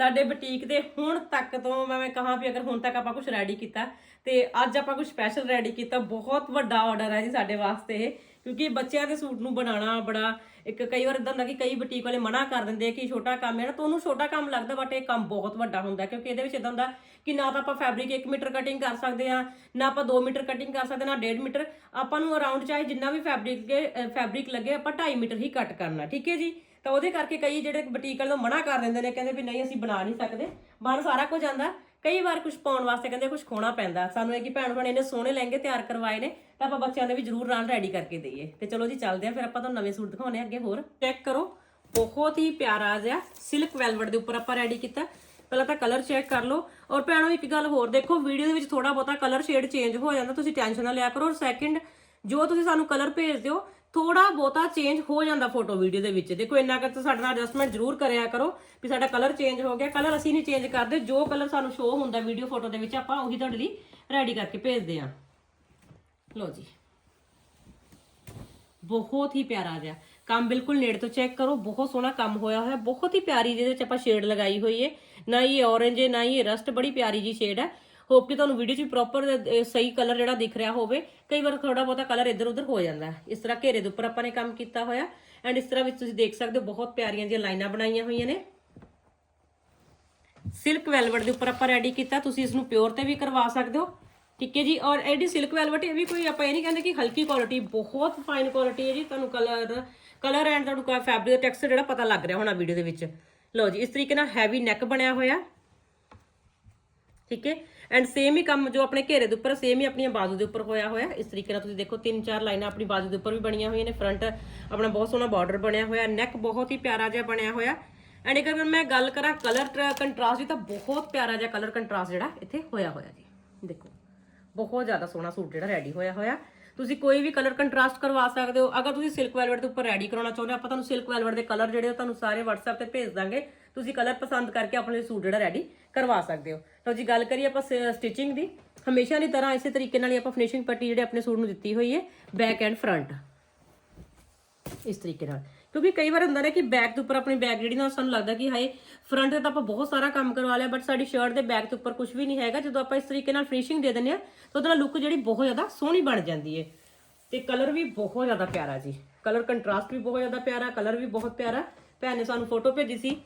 A: ਸਾਡੇ ਬੁਟੀਕ ਦੇ ਹੁਣ ਤੱਕ ਤੋਂ ਮੈਂ ਮੈਂ ਕਹਾਂ ਵੀ ਅਗਰ ਹੁਣ ਤੱਕ ਆਪਾਂ ਕੁਝ ਰੈਡੀ ਕੀਤਾ, ਤੇ ਅੱਜ ਆਪਾਂ ਕੁਝ ਸਪੈਸ਼ਲ ਰੈਡੀ ਕੀਤਾ, ਬਹੁਤ ਵੱਡਾ ਆਰਡਰ ਹੈ ਜੀ ਸਾਡੇ ਵਾਸਤੇ ਇਹ। ਕਿਉਂਕਿ ਬੱਚਿਆਂ ਦੇ ਸੂਟ ਨੂੰ ਬਣਾਉਣਾ ਬੜਾ ਇੱਕ ਕਈ ਵਾਰ ਇਦਾਂ ਹੁੰਦਾ ਕਿ ਕਈ ਬੁਟੀਕ ਵਾਲੇ ਮਨਾ ਕਰ ਦਿੰਦੇ ਕਿ ਛੋਟਾ ਕੰਮ ਹੈ ਨਾ ਤੁਹਾਨੂੰ ਛੋਟਾ ਕੰਮ ਲੱਗਦਾ ਬਟ ਇਹ ਕੰਮ ਬਹੁਤ ਵੱਡਾ ਹੁੰਦਾ ਕਿਉਂਕਿ ਇਹਦੇ ਵਿੱਚ ਇਦਾਂ ਹੁੰਦਾ ਕਿ ਨਾ ਤਾਂ ਆਪਾਂ ਫੈਬਰਿਕ 1 ਮੀਟਰ ਕਟਿੰਗ ਕਰ ਸਕਦੇ ਆ ਨਾ ਆਪਾਂ 2 ਮੀਟਰ ਕਟਿੰਗ ਕਰ ਸਕਦੇ, ਨਾ 1.5 ਮੀਟਰ, ਆਪਾਂ ਨੂੰ ਅਰਾਊਂਡ ਚਾਹੇ ਜਿੰਨਾ ਵੀ ਫੈਬਰਿਕ ਫੈਬਰਿਕ ਲੱਗੇ, ਆਪਾਂ 2.5 ਮੀਟਰ ਹੀ ਕੱਟ ਕਰਨਾ, ਠੀਕ ਹੈ ਜੀ? ਤਾਂ ਉਹਦੇ ਕਰਕੇ ਕਈ ਜਿਹੜੇ ਬੁਟੀਕ ਵਾਲੇ ਨੂੰ ਮਨਾ ਕਰ ਦਿੰਦੇ ਨੇ, ਕਹਿੰਦੇ ਵੀ ਨਹੀਂ ਅਸੀਂ ਬਣਾ ਨਹੀਂ ਸਕਦੇ, ਬਣ ਸਾਰਾ ਕੁਝ ਆਂਦਾ ਕਈ ਵਾਰ ਕੁਝ ਪਾਉਣ ਵਾਸਤੇ ਕਹਿੰਦੇ ਕੁਝ ਖੋਣਾ ਪੈਂਦਾ, ਸਾਨੂੰ ਇਹ ਕਿ ਭੈਣ ਭੈਣ ਇਹਨੇ ਸੋਹਣੇ ਲਹਿੰਗੇ ਤਿਆਰ ਕਰਵਾਏ ਨੇ ਤਾਂ ਆਪਾਂ ਬੱਚਿਆਂ ਦੇ ਵੀ ਜ਼ਰੂਰ ਨਾਲ ਰੈਡੀ ਕਰਕੇ ਦਈਏ। ਤੇ ਚਲੋ ਜੀ, ਚੱਲਦੇ ਆ ਫਿਰ ਆਪਾਂ ਤੁਹਾਨੂੰ ਨਵੇਂ ਸੂਟ ਦਿਖਾਉਣੇ ਆ ਅੱਗੇ ਹੋਰ। ਚੈੱਕ ਕਰੋ। ਬਹੁਤ ਹੀ ਪਿਆਰਾ ਜਿਹਾ ਸਿਲਕ ਵੈਲਵਟ ਦੇ ਉੱਪਰ ਆਪਾਂ ਰੈਡੀ ਕੀਤਾ। ਪਹਿਲਾਂ ਤਾਂ ਕਲਰ ਚੈੱਕ ਕਰ ਲਓ। ਔਰ ਭੈਣੋ, ਇੱਕ ਗੱਲ ਹੋਰ ਦੇਖੋ ਵੀਡੀਓ ਦੇ ਵਿੱਚ ਥੋੜਾ ਬਹੁਤਾ ਕਲਰ ਸ਼ੇਡ ਚੇਂਜ ਹੋ ਜਾਂਦਾ, ਤੁਸੀਂ ਟੈਨਸ਼ਨ ਨਾ ਲਿਆ ਕਰੋ। ਔਰ ਸੈਕਿੰਡ ਜੋ ਤੁਸੀਂ ਸਾਨੂੰ ਕਲਰ ਭੇਜ ਦਿਓ ਥੋੜਾ ਬਹੁਤਾ ਚੇਂਜ ਹੋ ਜਾਂਦਾ ਫੋਟੋ ਵੀਡੀਓ ਦੇ ਵਿੱਚ। ਦੇਖੋ, ਇੰਨਾ ਕਰ ਸਾਡੇ ਨਾਲ ਐਡਜਸਟਮੈਂਟ ਜ਼ਰੂਰ ਕਰਿਆ ਕਰੋ ਵੀ ਸਾਡਾ ਕਲਰ ਚੇਂਜ ਹੋ ਗਿਆ। ਕਲਰ ਅਸੀਂ ਨਹੀਂ ਚੇਂਜ ਕਰਦੇ। ਜੋ ਕਲਰ ਸਾਨੂੰ ਸ਼ੋ ਹੁੰਦਾ ਵੀਡੀਓ ਫੋਟੋ ਦੇ ਵਿੱਚ, ਆਪਾਂ ਉਹੀ ਤੁਹਾਡੇ ਲਈ ਰੈਡੀ ਕਰਕੇ ਭੇਜਦੇ ਹਾਂ। ਲਓ ਜੀ। ਬਹੁਤ ਹੀ ਪਿਆਰਾ ਜਿਹਾ। ਕੰਮ ਬਿਲਕੁਲ ਨੇੜੇ ਤੋਂ ਚੈੱਕ ਕਰੋ, ਬਹੁਤ ਸੋਹਣਾ ਕੰਮ ਹੋਇਆ ਹੋਇਆ, ਬਹੁਤ ਹੀ ਪਿਆਰੀ ਜਿਹਦੇ 'ਚ ਆਪਾਂ ਸ਼ੇਡ ਲਗਾਈ ਹੋਈ ਹੈ ਨਾ ਇਹ orange ਹੈ ਨਾ ਇਹ ਰਸਟ ਬੜੀ ਪਿਆਰੀ ਜੀ ਸ਼ੇਡ ਹੈ। ਹੋਪ ਕਿ ਤੁਹਾਨੂੰ ਵੀਡੀਓ 'ਚ ਪ੍ਰੋਪਰ ਸਹੀ ਕਲਰ ਜਿਹੜਾ ਦਿਖ ਰਿਹਾ ਹੋਵੇ। ਕਈ ਵਾਰ ਥੋੜਾ ਬਹੁਤਾ ਕਲਰ ਇੱਧਰ ਉੱਧਰ ਹੋ ਜਾਂਦਾ ਇਸ ਤਰ੍ਹਾਂ ਘੇਰੇ ਦੇ ਉੱਪਰ ਆਪਾਂ ਨੇ ਕੰਮ ਕੀਤਾ ਹੋਇਆ। ਐਂਡ ਇਸ ਤਰ੍ਹਾਂ ਵਿੱਚ ਤੁਸੀਂ ਦੇਖ ਸਕਦੇ ਹੋ, ਬਹੁਤ ਪਿਆਰੀਆਂ ਜਿਹੀਆਂ ਲਾਈਨਾਂ ਬਣਾਈਆਂ ਹੋਈਆਂ ਨੇ। ਸਿਲਕ ਵੈਲਵਟ ਦੇ ਉੱਪਰ ਆਪਾਂ ਰੈਡੀ ਕੀਤਾ। ਤੁਸੀਂ ਇਸ ਨੂੰ ਪਿਓਰ ਤੇ ਵੀ ਕਰਵਾ ਸਕਦੇ ਹੋ। ਠੀਕ ਹੈ ਜੀ, ਔਰ ਇਹਦੀ ਸਿਲਕ ਵੈਲਵਟ ਇਹ ਵੀ ਕੋਈ ਆਪਾਂ ਇਹ ਨਹੀਂ ਕਹਿੰਦੇ ਕਿ ਹਲਕੀ ਕੁਆਲਿਟੀ ਬਹੁਤ ਫਾਈਨ ਕੁਆਲਿਟੀ ਹੈ ਜੀ, ਤੁਹਾਨੂੰ ਕਲਰ ਕਲਰ ਐਂਡ ਤੁਹਾਨੂੰ ਕੋਈ ਫੈਬਰਿਕ ਟੈਕਸਚਰ ਜਿਹੜਾ ਪਤਾ ਲੱਗ ਰਿਹਾ ਹੋਣਾ ਵੀਡੀਓ ਦੇ ਵਿੱਚ। ਲਓ ਜੀ, ਇਸ ਤਰੀਕੇ ਨਾਲ ਹੈਵੀ ਨੈਕ ਬਣਿਆ ਹੋਇਆ। ਠੀਕ ਹੈ ਐਂਡ ਸੇਮ ਹੀ ਕੰਮ ਜੋ ਆਪਣੇ ਘੇਰੇ ਦੇ ਉੱਪਰ ਸੇਮ ਹੀ ਆਪਣੀਆਂ ਬਾਜ਼ੂ ਦੇ ਉੱਪਰ ਹੋਇਆ ਹੋਇਆ। ਇਸ ਤਰੀਕੇ ਨਾਲ ਤੁਸੀਂ ਦੇਖੋ, ਤਿੰਨ ਚਾਰ ਲਾਈਨਾਂ ਆਪਣੀ ਬਾਜ਼ੂ ਦੇ ਉੱਪਰ ਵੀ ਬਣੀਆਂ ਹੋਈਆਂ ਨੇ। ਫਰੰਟ ਆਪਣਾ ਬਹੁਤ ਸੋਹਣਾ ਬਾਰਡਰ ਬਣਿਆ ਹੋਇਆ ਨੈਕ ਬਹੁਤ ਹੀ ਪਿਆਰਾ ਜਿਹਾ ਬਣਿਆ ਹੋਇਆ। ਐਂਡ ਅਗਰ ਮੈਂ ਗੱਲ ਕਰਾਂ ਕਲਰ ਕੰਟਰਾਸਟ ਦੀ, ਤਾਂ ਬਹੁਤ ਪਿਆਰਾ ਜਿਹਾ ਕਲਰ ਕੰਟਰਾਸਟ ਜਿਹੜਾ ਇੱਥੇ ਹੋਇਆ ਹੋਇਆ ਜੀ। ਦੇਖੋ। ਬਹੁਤ ਜ਼ਿਆਦਾ ਸੋਹਣਾ ਸੂਟ ਜਿਹੜਾ ਰੈਡੀ ਹੋਇਆ ਹੋਇਆ। ਤੁਸੀਂ ਕੋਈ ਵੀ ਕਲਰ ਕੰਟਰਾਸਟ ਕਰਵਾ ਸਕਦੇ ਹੋ। ਅਗਰ ਤੁਸੀਂ ਸਿਲਕ ਵੈਲਵਟ ਦੇ ਉੱਪਰ ਰੈਡੀ ਕਰਾਉਣਾ ਚਾਹੁੰਦੇ ਹੋ, ਆਪਾਂ ਤੁਹਾਨੂੰ ਸਿਲਕ ਵੈਲਵਟ ਦੇ ਕਲਰ ਜਿਹੜੇ ਉਹ ਤੁਹਾਨੂੰ ਸਾਰੇ WhatsApp ਤੇ ਭੇਜ ਦਾਂਗੇ। ਤੁਸੀਂ ਕਲਰ ਪਸੰਦ ਕਰਕੇ ਆਪਣੇ ਸੂਟ ਜਿਹੜਾ ਰੈਡੀ ਕਰਵਾ ਸਕਦੇ ਹੋ। ਤਾਂ ਜੀ, ਗੱਲ ਕਰੀਏ ਆਪਾਂ ਸਟਿਚਿੰਗ ਦੀ। ਹਮੇਸ਼ਾ ਦੀ ਤਰ੍ਹਾਂ ਇਸੇ ਤਰੀਕੇ ਨਾਲ ਹੀ ਆਪਾਂ ਫਿਨਿਸ਼ਿੰਗ ਪੱਟੀ ਜਿਹੜੇ ਆਪਣੇ ਸੂਟ ਨੂੰ ਦਿੱਤੀ ਹੋਈ ਹੈ ਬੈਕ ਐਂਡ ਫਰੰਟ ਇਸ ਤਰੀਕੇ ਨਾਲ। ਕਿਉਂਕਿ ਕਈ ਵਾਰ ਹੁੰਦਾ ਨਾ ਕਿ ਬੈਕ ਦੇ ਉੱਪਰ ਆਪਣੀ ਬੈਕ ਜਿਹੜੀ ਨਾ, ਸਾਨੂੰ ਲੱਗਦਾ ਕਿ ਹਾਏ ਫਰੰਟ ਤੇ ਤਾਂ ਆਪਾਂ ਬਹੁਤ ਸਾਰਾ ਕੰਮ ਕਰਵਾ ਲਿਆ ਬਟ ਸਾਡੀ ਸ਼ਰਟ ਦੇ ਬੈਕ ਦੇ ਉੱਪਰ ਕੁਝ ਵੀ ਨਹੀਂ ਹੈਗਾ। ਜਦੋਂ ਆਪਾਂ ਇਸ ਤਰੀਕੇ ਨਾਲ ਫਿਨਿਸ਼ਿੰਗ ਦੇ ਦਿੰਦੇ ਆ ਤਾਂ ਉਹਦਾ ਲੁੱਕ ਜਿਹੜੀ ਬਹੁਤ ਜ਼ਿਆਦਾ ਸੋਹਣੀ ਬਣ ਜਾਂਦੀ ਹੈ। ਤੇ ਕਲਰ ਵੀ ਬਹੁਤ ਜ਼ਿਆਦਾ ਪਿਆਰਾ ਜੀ। ਕਲਰ ਕੰਟਰਾਸਟ ਵੀ ਬਹੁਤ ਜ਼ਿਆਦਾ ਪਿਆਰਾ ਕਲਰ ਵੀ ਬਹੁਤ ਪਿਆਰਾ। ਭੈਣ ਨੇ ਸਾਨੂੰ ਫੋਟੋ ਭੇਜੀ ਸੀ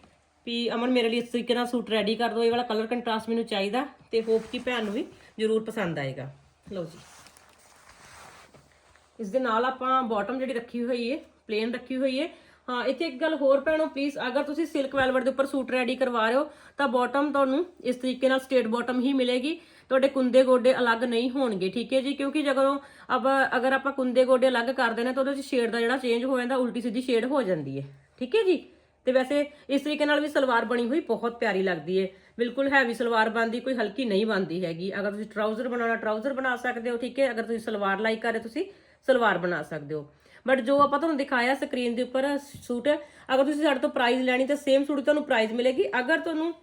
A: ਵੀ ਅਮਨ ਮੇਰੇ ਲਈ ਇਸ ਤਰੀਕੇ ਨਾਲ ਸੂਟ ਰੈਡੀ ਕਰ ਦਿਓ, ਇਹ ਵਾਲਾ ਕਲਰ ਕੰਟਰਾਸਟ ਮੈਨੂੰ ਚਾਹੀਦਾ ਤੇ ਹੋਪ ਕਿ ਭੈਣ ਨੂੰ ਵੀ ਜ਼ਰੂਰ ਪਸੰਦ ਆਏਗਾ। ਲਓ ਜੀ। ਇਸ ਦੇ ਨਾਲ ਆਪਾਂ ਬਾਟਮ ਜਿਹੜੀ ਰੱਖੀ ਹੋਈ ਹੈ ਪਲੇਨ ਰੱਖੀ ਹੋਈ ਹੈ ਹਾਂ, ਇੱਥੇ ਇੱਕ ਗੱਲ ਹੋਰ ਭੈਣੋ ਪਲੀਜ਼ ਅਗਰ ਤੁਸੀਂ ਸਿਲਕ ਵੈਲਵਟ ਦੇ ਉੱਪਰ ਸੂਟ ਰੈਡੀ ਕਰਵਾ ਰਹੇ ਹੋ, ਤਾਂ ਬਾਟਮ ਤੁਹਾਨੂੰ ਇਸ ਤਰੀਕੇ ਨਾਲ ਸਟੇਟ ਬਾਟਮ ਹੀ ਮਿਲੇਗੀ। ਤੁਹਾਡੇ ਕੁੰਦੇ ਗੋਡੇ ਅਲੱਗ ਨਹੀਂ ਹੋਣਗੇ, ਠੀਕ ਹੈ ਜੀ? ਕਿਉਂਕਿ ਜਦੋਂ ਆਪਾਂ ਅਗਰ ਆਪਾਂ ਕੁੰਦੇ ਗੋਡੇ ਅਲੱਗ ਕਰਦੇ ਨੇ, ਤਾਂ ਉਹਦੇ ਵਿੱਚ ਸ਼ੇਡ ਦਾ ਜਿਹੜਾ ਚੇਂਜ ਹੋ ਜਾਂਦਾ, ਉਲਟੀ ਸਿੱਧੀ ਸ਼ੇਡ ਹੋ ਜਾਂਦੀ ਹੈ ਠੀਕ ਹੈ ਜੀ? ਤੇ ਵੈਸੇ ਇਸ ਤਰੀਕੇ ਨਾਲ ਵੀ ਸਲਵਾਰ ਬਣੀ ਹੋਈ ਬਹੁਤ ਪਿਆਰੀ ਲੱਗਦੀ ਹੈ ਬਿਲਕੁਲ ਹੈਵੀ ਸਲਵਾਰ ਬਣਦੀ, ਕੋਈ ਹਲਕੀ ਨਹੀਂ ਬਣਦੀ ਹੈਗੀ। ਅਗਰ ਤੁਸੀਂ ਟਰਾਊਜ਼ਰ ਬਣਾਉਣਾ ਟਰਾਊਜ਼ਰ ਬਣਾ ਸਕਦੇ ਹੋ, ਠੀਕ ਹੈ? ਅਗਰ ਤੁਸੀਂ ਸਲਵਾਰ ਲਾਈਕ ਕਰ ਰਹੇ ਤੁਸੀਂ ਸਲਵਾਰ ਬਣਾ ਸਕਦੇ ਹੋ। ਬਟ ਜੋ ਆਪਾਂ ਤੁਹਾਨੂੰ ਦਿਖਾਇਆ ਸਕਰੀਨ ਦੇ ਉੱਪਰ ਸੂਟ ਅਗਰ ਤੁਸੀਂ ਸਾਡੇ ਤੋਂ ਪ੍ਰਾਈਸ ਲੈਣੀ ਤਾਂ ਸੇਮ ਸੂਟ ਤੁਹਾਨੂੰ ਪ੍ਰਾਈਸ ਮਿਲੇਗੀ। ਅਗਰ ਤੁਹਾਨੂੰ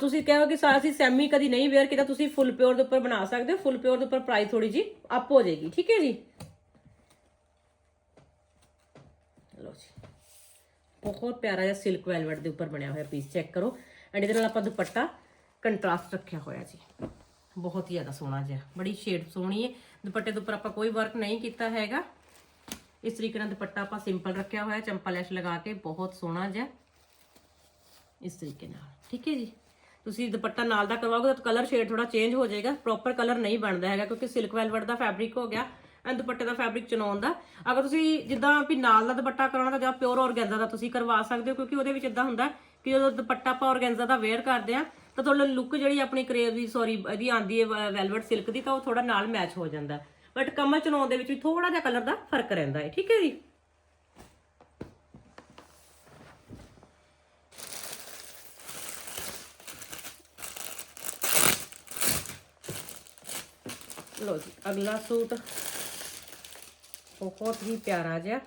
A: ਤੁਸੀਂ ਕਹੋ ਕਿ ਸਾਰਾ ਅਸੀਂ ਸੈਮੀ ਕਦੀ ਨਹੀਂ ਵੇਅਰ ਕੀਤਾ, ਤੁਸੀਂ ਫੁੱਲ ਪਿਓਰ ਦੇ ਉੱਪਰ ਬਣਾ ਸਕਦੇ ਹੋ। ਫੁੱਲ ਪਿਓਰ ਦੇ ਉੱਪਰ ਪ੍ਰਾਈਸ ਥੋੜੀ ਜੀ ਅਪ ਹੋ ਜਾਏਗੀ। ਠੀਕ ਹੈ ਜੀ? ਲਓ ਜੀ। ਬਹੁਤ ਪਿਆਰਾ ਜਿਹਾ ਸਿਲਕ ਵੈਲਵਟ ਦੇ ਉੱਪਰ ਬਣਿਆ ਹੋਇਆ ਪੀਸ ਚੈੱਕ ਕਰੋ। ਐਂਡ ਇਹਦੇ ਨਾਲ ਆਪਾਂ ਦੁਪੱਟਾ ਕੰਟਰਾਸਟ ਰੱਖਿਆ ਹੋਇਆ ਜੀ। ਬਹੁਤ ਹੀ ਜ਼ਿਆਦਾ ਸੋਹਣਾ ਜਿਹਾ। ਬੜੀ ਸ਼ੇਡ ਸੋਹਣੀ ਹੈ। ਦੁਪੱਟੇ ਦੇ ਉੱਪਰ ਆਪਾਂ ਕੋਈ ਵਰਕ ਨਹੀਂ ਕੀਤਾ ਹੈਗਾ। ਇਸ ਤਰੀਕੇ ਨਾਲ ਦੁਪੱਟਾ ਆਪਾਂ ਸਿੰਪਲ ਰੱਖਿਆ ਹੋਇਆ, ਚੰਪਾ ਲੈਸ਼ ਲਗਾ ਕੇ ਬਹੁਤ ਸੋਹਣਾ ਜਿਹਾ। ਇਸ ਤਰੀਕੇ ਨਾਲ, ਠੀਕ ਹੈ ਜੀ? ਤੁਸੀਂ ਦੁਪੱਟਾ ਨਾਲ ਦਾ ਕਰਵਾਓਗੇ ਤਾਂ ਕਲਰ ਸ਼ੇਡ ਥੋੜਾ ਚੇਂਜ ਹੋ ਜਾਏਗਾ ਪ੍ਰੋਪਰ ਕਲਰ ਨਹੀਂ ਬਣਦਾ ਹੈਗਾ ਕਿਉਂਕਿ ਸਿਲਕ ਵੈਲਵਟ ਦਾ ਫੈਬਰਿਕ ਹੋ ਗਿਆ ਐਂਡ ਦੁਪੱਟੇ ਦਾ ਫੈਬਰਿਕ ਚੁਣਾਉਣ ਦਾ। ਅਗਰ ਤੁਸੀਂ ਜਿੱਦਾਂ ਵੀ ਨਾਲ ਦਾ ਦੁਪੱਟਾ ਕਰਾਉਣਾ ਤਾਂ ਜਾਂ ਪਿਓਰ ਔਰਗੈਂਜ਼ਾ ਦਾ ਤੁਸੀਂ ਕਰਵਾ ਸਕਦੇ ਹੋ ਕਿਉਂਕਿ ਉਹਦੇ ਵਿੱਚ ਇਦਾਂ ਹੁੰਦਾ ਕਿ ਜਦੋਂ ਦੁਪੱਟਾ ਆਪਾਂ ਔਰਗੈਂਜ਼ਾ ਦਾ ਵੇਅਰ ਕਰਦੇ ਆ ਤਾਂ ਤੁਹਾਡਾ ਲੁੱਕ ਜਿਹੜੀ ਆਪਣੀ ਕਰੇਵ ਦੀ ਸੌਰੀ ਇਹਦੀ ਆਂਦੀ ਹੈ ਵੈਲਵਟ ਸਿਲਕ ਦੀ, ਤਾਂ ਉਹ ਥੋੜਾ ਨਾਲ ਮੈਚ ਹੋ ਜਾਂਦਾ। ਬਟ ਕਮਲ ਚਲਾਉਣ ਦੇ ਵਿੱਚ ਵੀ ਥੋੜਾ ਜਿਹਾ ਕਲਰ ਦਾ ਫ਼ਰਕ ਰਹਿੰਦਾ ਹੈ, ਠੀਕ ਹੈ ਜੀ? ਲੋ ਜੀ, ਅਗਲਾ ਸੂਟ ਬਹੁਤ ਹੀ ਪਿਆਰਾ ਜਿਹਾ।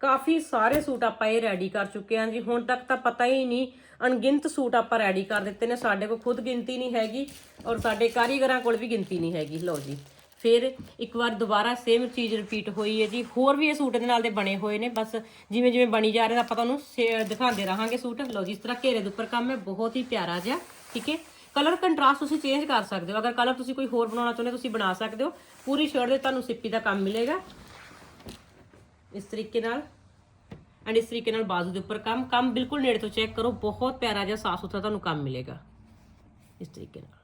A: ਕਾਫੀ ਸਾਰੇ ਸੂਟ ਆਪਾਂ ਇਹ ਰੈਡੀ ਕਰ ਚੁੱਕੇ ਹਾਂ ਜੀ। ਹੁਣ ਤੱਕ ਤਾਂ ਪਤਾ ਹੀ ਨਹੀਂ, ਅਣਗਿਣਤ ਸੂਟ ਆਪਾਂ ਰੈਡੀ ਕਰ ਦਿੱਤੇ ਨੇ। ਸਾਡੇ ਕੋਲ ਖੁਦ ਗਿਣਤੀ ਨਹੀਂ ਹੈਗੀ ਔਰ ਸਾਡੇ ਕਾਰੀਗਰਾਂ ਕੋਲ ਵੀ ਗਿਣਤੀ ਨਹੀਂ ਹੈਗੀ। ਲਓ ਜੀ ਫਿਰ ਇੱਕ ਵਾਰ ਦੁਬਾਰਾ ਸੇਮ ਚੀਜ਼ ਰਿਪੀਟ ਹੋਈ ਹੈ ਜੀ। ਹੋਰ ਵੀ ਇਹ ਸੂਟ ਦੇ ਨਾਲ ਦੇ ਬਣੇ ਹੋਏ ਨੇ। ਬਸ ਜਿਵੇਂ ਜਿਵੇਂ ਬਣੀ ਜਾ ਰਹੇ ਆਪਾਂ ਤੁਹਾਨੂੰ ਸੇ- ਦਿਖਾਉਂਦੇ ਰਹਾਂਗੇ ਸੂਟ। ਲਓ ਜੀ, ਇਸ ਤਰ੍ਹਾਂ ਘੇਰੇ ਦੇ ਉੱਪਰ ਕੰਮ ਹੈ। ਬਹੁਤ ਹੀ ਪਿਆਰਾ ਜਿਹਾ, ਠੀਕ ਹੈ? ਕਲਰ ਕੰਟਰਾਸਟ ਤੁਸੀਂ ਚੇਂਜ ਕਰ ਸਕਦੇ ਹੋ। ਅਗਰ ਕਲਰ ਤੁਸੀਂ ਕੋਈ ਹੋਰ ਬਣਾਉਣਾ ਚਾਹੁੰਦੇ ਹੋ, ਤੁਸੀਂ ਬਣਾ ਸਕਦੇ ਹੋ। ਪੂਰੀ ਸ਼ਰਟ ਦੇ ਤੁਹਾਨੂੰ ਸਿੱਪੀ ਦਾ ਕੰਮ ਮਿਲੇਗਾ। ਇਸ ਤਰੀਕੇ ਨਾਲ। ਐਂਡ ਇਸ ਤਰੀਕੇ ਨਾਲ ਬਾਜ਼ੂ ਦੇ ਉੱਪਰ ਕੰਮ। ਕੰਮ ਬਿਲਕੁਲ ਨੇੜੇ ਤੋਂ ਚੈੱਕ ਕਰੋ। ਬਹੁਤ ਪਿਆਰਾ ਜਿਹਾ ਸਾਫ਼ ਸੁਥਰਾ ਤੁਹਾਨੂੰ ਕੰਮ ਮਿਲੇਗਾ। ਇਸ ਤਰੀਕੇ ਨਾਲ।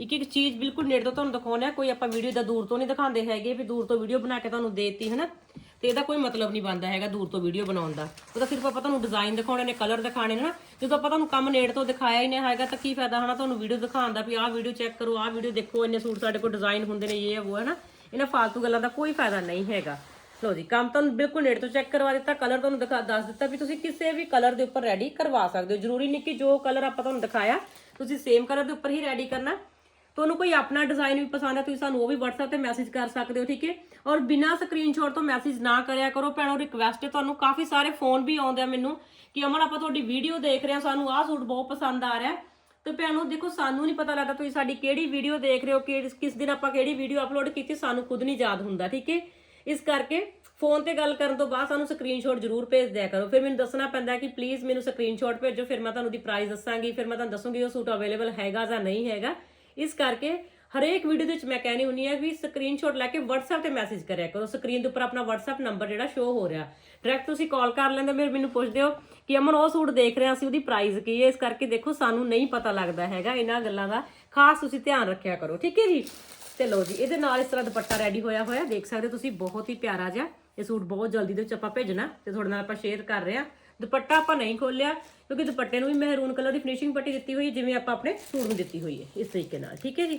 A: ਇੱਕ ਇੱਕ ਚੀਜ਼ ਬਿਲਕੁਲ ਨੇੜੇ ਤੋਂ ਤੁਹਾਨੂੰ ਦਿਖਾਉਣਾ ਹੈ। ਕੋਈ ਆਪਾਂ ਵੀਡੀਓ ਦਾ ਦੂਰ ਤੋਂ ਨਹੀਂ ਦਿਖਾਉਂਦੇ ਹੈਗੇ ਵੀ ਦੂਰ ਤੋਂ ਵੀਡੀਓ ਬਣਾ ਕੇ ਤੁਹਾਨੂੰ ਦੇਤੀ ਹੈ ਨਾ ਤੇ ਇਹਦਾ ਕੋਈ ਮਤਲਬ ਨਹੀਂ ਬਣਦਾ ਹੈਗਾ ਦੂਰ ਤੋਂ ਵੀਡੀਓ ਬਣਾਉਣ ਦਾ। ਉਹ ਤਾਂ ਸਿਰਫ ਆਪਾਂ ਤੁਹਾਨੂੰ ਡਿਜ਼ਾਈਨ ਦਿਖਾਉਣੇ ਨੇ ਕਲਰ ਦਿਖਾਣੇ ਨੇ ਨਾ ਜਦੋਂ ਆਪਾਂ ਤੁਹਾਨੂੰ ਕੰਮ ਨੇੜ ਤੋਂ ਦਿਖਾਇਆ ਹੀ ਨਹੀਂ ਹੈਗਾ ਤਾਂ ਕੀ ਫਾਇਦਾ, ਹਨਾ? ਤੁਹਾਨੂੰ ਵੀਡੀਓ ਦਿਖਾਉਣ ਦਾ ਵੀ ਆਹ ਵੀਡੀਓ ਚੈੱਕ ਕਰੋ, ਆਹ ਵੀਡੀਓ ਦੇਖੋ, ਇੰਨੇ ਸੂਟ ਸਾਡੇ ਕੋਲ ਡਿਜ਼ਾਈਨ ਹੁੰਦੇ ਨੇ, ਇਹ, ਉਹ ਹੈ ਨਾ ਇਹਨਾਂ ਫਾਲਤੂ ਗੱਲਾਂ ਦਾ ਕੋਈ ਫਾਇਦਾ ਨਹੀਂ ਹੈਗਾ। ਲੋ ਜੀ, ਕੰਮ ਤੁਹਾਨੂੰ ਬਿਲਕੁਲ ਨੇੜ ਤੋਂ ਚੈੱਕ ਕਰਵਾ ਦਿੱਤਾ ਕਲਰ ਤੁਹਾਨੂੰ ਦਿਖਾ, ਦੱਸ ਦਿੱਤਾ ਵੀ ਤੁਸੀਂ ਕਿਸੇ ਵੀ ਕਲਰ ਦੇ ਉੱਪਰ ਰੈਡੀ ਕਰਵਾ ਸਕਦੇ ਹੋ। ਜ਼ਰੂਰੀ ਨਹੀਂ ਕਿ ਜੋ ਕਲਰ ਆਪਾਂ ਤੁਹਾਨੂੰ ਦਿਖਾਇਆ, ਤੁਸੀਂ ਸੇਮ ਕਲਰ ਦੇ ਉੱਪਰ ਹੀ ਰੈਡੀ ਕਰਨਾ। ਤੁਹਾਨੂੰ ਕੋਈ ਆਪਣਾ ਡਿਜ਼ਾਈਨ ਵੀ ਪਸੰਦ ਹੈ, ਤੁਸੀਂ ਸਾਨੂੰ ਉਹ ਵੀ WhatsApp ਤੇ ਮੈਸੇਜ ਕਰ ਸਕਦੇ ਹੋ, ਠੀਕ ਹੈ? ਔਰ ਬਿਨਾਂ ਸਕਰੀਨਸ਼ਾਟ ਤੋਂ ਮੈਸੇਜ ਨਾ ਕਰਿਆ ਕਰੋ। ਭੈਣੋ ਰਿਕਵੈਸਟ ਹੈ ਤੁਹਾਨੂੰ, ਕਾਫੀ ਸਾਰੇ ਫੋਨ ਵੀ ਆਉਂਦੇ ਆ ਮੈਨੂੰ ਕਿ ਅਮਨ, ਆਪਾਂ ਤੁਹਾਡੀ ਵੀਡੀਓ ਦੇਖ ਰਹੇ ਹਾਂ, ਸਾਨੂੰ ਆਹ ਸੂਟ ਬਹੁਤ ਪਸੰਦ ਆ ਰਿਹਾ ਹੈ। ਤੇ ਭੈਣੋ, ਦੇਖੋ, ਸਾਨੂੰ ਨਹੀਂ ਪਤਾ ਲੱਗਦਾ ਤੁਸੀਂ ਸਾਡੀ ਕਿਹੜੀ ਵੀਡੀਓ ਦੇਖ ਰਹੇ ਹੋ ਕਿ ਕਿਸ ਦਿਨ ਆਪਾਂ ਕਿਹੜੀ ਵੀਡੀਓ ਅਪਲੋਡ ਕੀਤੀ, ਸਾਨੂੰ ਖੁਦ ਨਹੀਂ ਯਾਦ ਹੁੰਦਾ, ਠੀਕ ਹੈ? ਇਸ ਕਰਕੇ ਫੋਨ ਤੇ ਗੱਲ ਕਰਨ ਤੋਂ ਬਾਅਦ ਸਾਨੂੰ ਸਕਰੀਨਸ਼ਾਟ ਜ਼ਰੂਰ ਭੇਜ ਦਿਆ ਕਰੋ। ਫਿਰ ਮੈਨੂੰ ਦੱਸਣਾ ਪੈਂਦਾ ਕਿ ਪਲੀਜ਼ ਮੈਨੂੰ ਸਕਰੀਨਸ਼ਾਟ ਭੇਜੋ, ਫਿਰ ਮੈਂ ਤੁਹਾਨੂੰ ਦੀ ਪ੍ਰਾਈਸ ਦੱਸਾਂਗੀ, ਫਿਰ ਮੈਂ ਤੁਹਾਨੂੰ ਦੱਸੂਗੀ ਉਹ ਸੂਟ ਅਵੇਲੇਬਲ ਹੈਗਾ ਜਾਂ ਨਹੀਂ ਹੈਗਾ। ਇਸ ਕਰਕੇ ਹਰੇਕ ਵੀਡੀਓ ਦੇ ਵਿੱਚ ਮੈਂ ਕਹਿਣੀ ਹੁੰਨੀ ਹੈ ਵੀ ਸਕਰੀਨਸ਼ਾਟ ਲੈ ਕੇ WhatsApp ਤੇ ਮੈਸੇਜ ਕਰਿਆ ਕਰੋ। ਸਕਰੀਨ ਦੇ ਉੱਪਰ ਆਪਣਾ WhatsApp ਨੰਬਰ ਜਿਹੜਾ ਸ਼ੋ ਹੋ ਰਿਹਾ। ਡਾਇਰੈਕਟ ਤੁਸੀਂ ਕਾਲ ਕਰ ਲੈਂਦੇ ਮੇਰੇ ਮੈਨੂੰ ਪੁੱਛਦੇ ਹੋ ਕਿ ਅਮਨ, ਉਹ ਸੂਟ ਦੇਖ ਰਹੇ ਹਾਂ ਅਸੀਂ ਉਹਦੀ ਪ੍ਰਾਈਸ ਕੀ ਹੈ? ਇਸ ਕਰਕੇ ਦੇਖੋ, ਸਾਨੂੰ ਨਹੀਂ ਪਤਾ ਲੱਗਦਾ ਹੈਗਾ ਇਹਨਾਂ ਗੱਲਾਂ ਦਾ। ਖਾਸ ਤੁਸੀਂ ਧਿਆਨ ਰੱਖਿਆ ਕਰੋ, ਠੀਕ ਹੈ ਜੀ? ਤੇ ਲਓ ਜੀ, ਇਹਦੇ ਨਾਲ ਇਸ ਤਰ੍ਹਾਂ ਦੁਪੱਟਾ ਰੈਡੀ ਹੋਇਆ ਹੋਇਆ। ਦੇਖ ਸਕਦੇ ਹੋ ਤੁਸੀਂ, ਬਹੁਤ ਹੀ ਪਿਆਰਾ ਜਿਹਾ ਇਹ ਸੂਟ ਬਹੁਤ ਜਲਦੀ ਦੇ ਵਿੱਚ ਆਪਾਂ ਭੇਜਣਾ ਤੇ ਤੁਹਾਡੇ ਨਾਲ ਆਪਾਂ ਸ਼ੇਅਰ ਕਰ ਰਹੇ ਹਾਂ। ਦੁਪੱਟਾ ਆਪਾਂ ਨਹੀਂ ਖੋਲਿਆ ਕਿਉਂਕਿ ਦੁਪੱਟੇ ਨੂੰ ਵੀ ਮਹਿਰੂਨ ਕਲਰ ਦੀ ਫਿਨਿਸ਼ਿੰਗ ਪੱਟੀ ਦਿੱਤੀ ਹੋਈ ਹੈ, ਜਿਵੇਂ ਆਪਾਂ ਆਪਣੇ ਸੂਟ ਨੂੰ ਦਿੱਤੀ ਹੋਈ ਹੈ, ਇਸ ਤਰੀਕੇ ਨਾਲ, ਠੀਕ ਹੈ ਜੀ?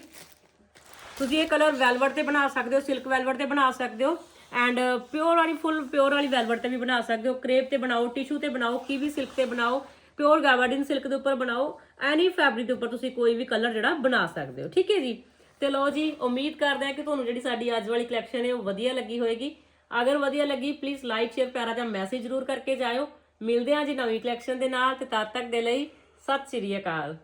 A: ਤੁਸੀਂ ਇਹ ਕਲਰ ਵੈਲਵਟ ਤੇ ਬਣਾ ਸਕਦੇ ਹੋ ਸਿਲਕ ਵੈਲਵਟ ਤੇ ਬਣਾ ਸਕਦੇ ਹੋ ਐਂਡ ਪਿਓਰ ਵਾਲੀ ਫੁੱਲ ਪਿਓਰ ਵਾਲੀ ਵੈਲਵਟ ਤੇ ਵੀ ਬਣਾ ਸਕਦੇ ਹੋ ਕ੍ਰੇਪ ਤੇ ਬਣਾਓ ਟਿਸ਼ੂ ਤੇ ਬਣਾਓ ਕੀਵੀ ਸਿਲਕ ਤੇ ਬਣਾਓ ਪਿਓਰ ਗਾਵਾਰਡਿਨ ਸਿਲਕ ਦੇ ਉੱਪਰ ਬਣਾਓ ਐਨੀ ਫੈਬਰਿਕ ਦੇ ਉੱਪਰ ਤੁਸੀਂ ਕੋਈ ਵੀ ਕਲਰ ਜਿਹੜਾ ਬਣਾ ਸਕਦੇ ਹੋ, ਠੀਕ ਹੈ ਜੀ? ਤੇ ਲਓ ਜੀ, ਉਮੀਦ ਕਰਦੇ ਹਾਂ ਕਿ ਤੁਹਾਨੂੰ ਜਿਹੜੀ ਸਾਡੀ ਅੱਜ ਵਾਲੀ ਕਲੈਕਸ਼ਨ ਹੈ, ਉਹ ਵਧੀਆ ਲੱਗੀ ਹੋਵੇਗੀ ਅਗਰ ਵਧੀਆ ਲੱਗੀ ਪਲੀਜ਼ ਲਾਈਕ ਸ਼ੇਅਰ ਪਿਆਰਾ ਜਾਂ ਮੈਸੇਜ ਜ਼ਰੂਰ ਕਰਕੇ ਜਾਇਓ। ਮਿਲਦੇ ਹਾਂ ਜੀ ਨਵੀਂ ਕਲੈਕਸ਼ਨ ਦੇ ਨਾਲ, ਤੇ ਤਦ ਤੱਕ ਦੇ ਲਈ ਸਤਿ ਸ਼੍ਰੀ ਅਕਾਲ।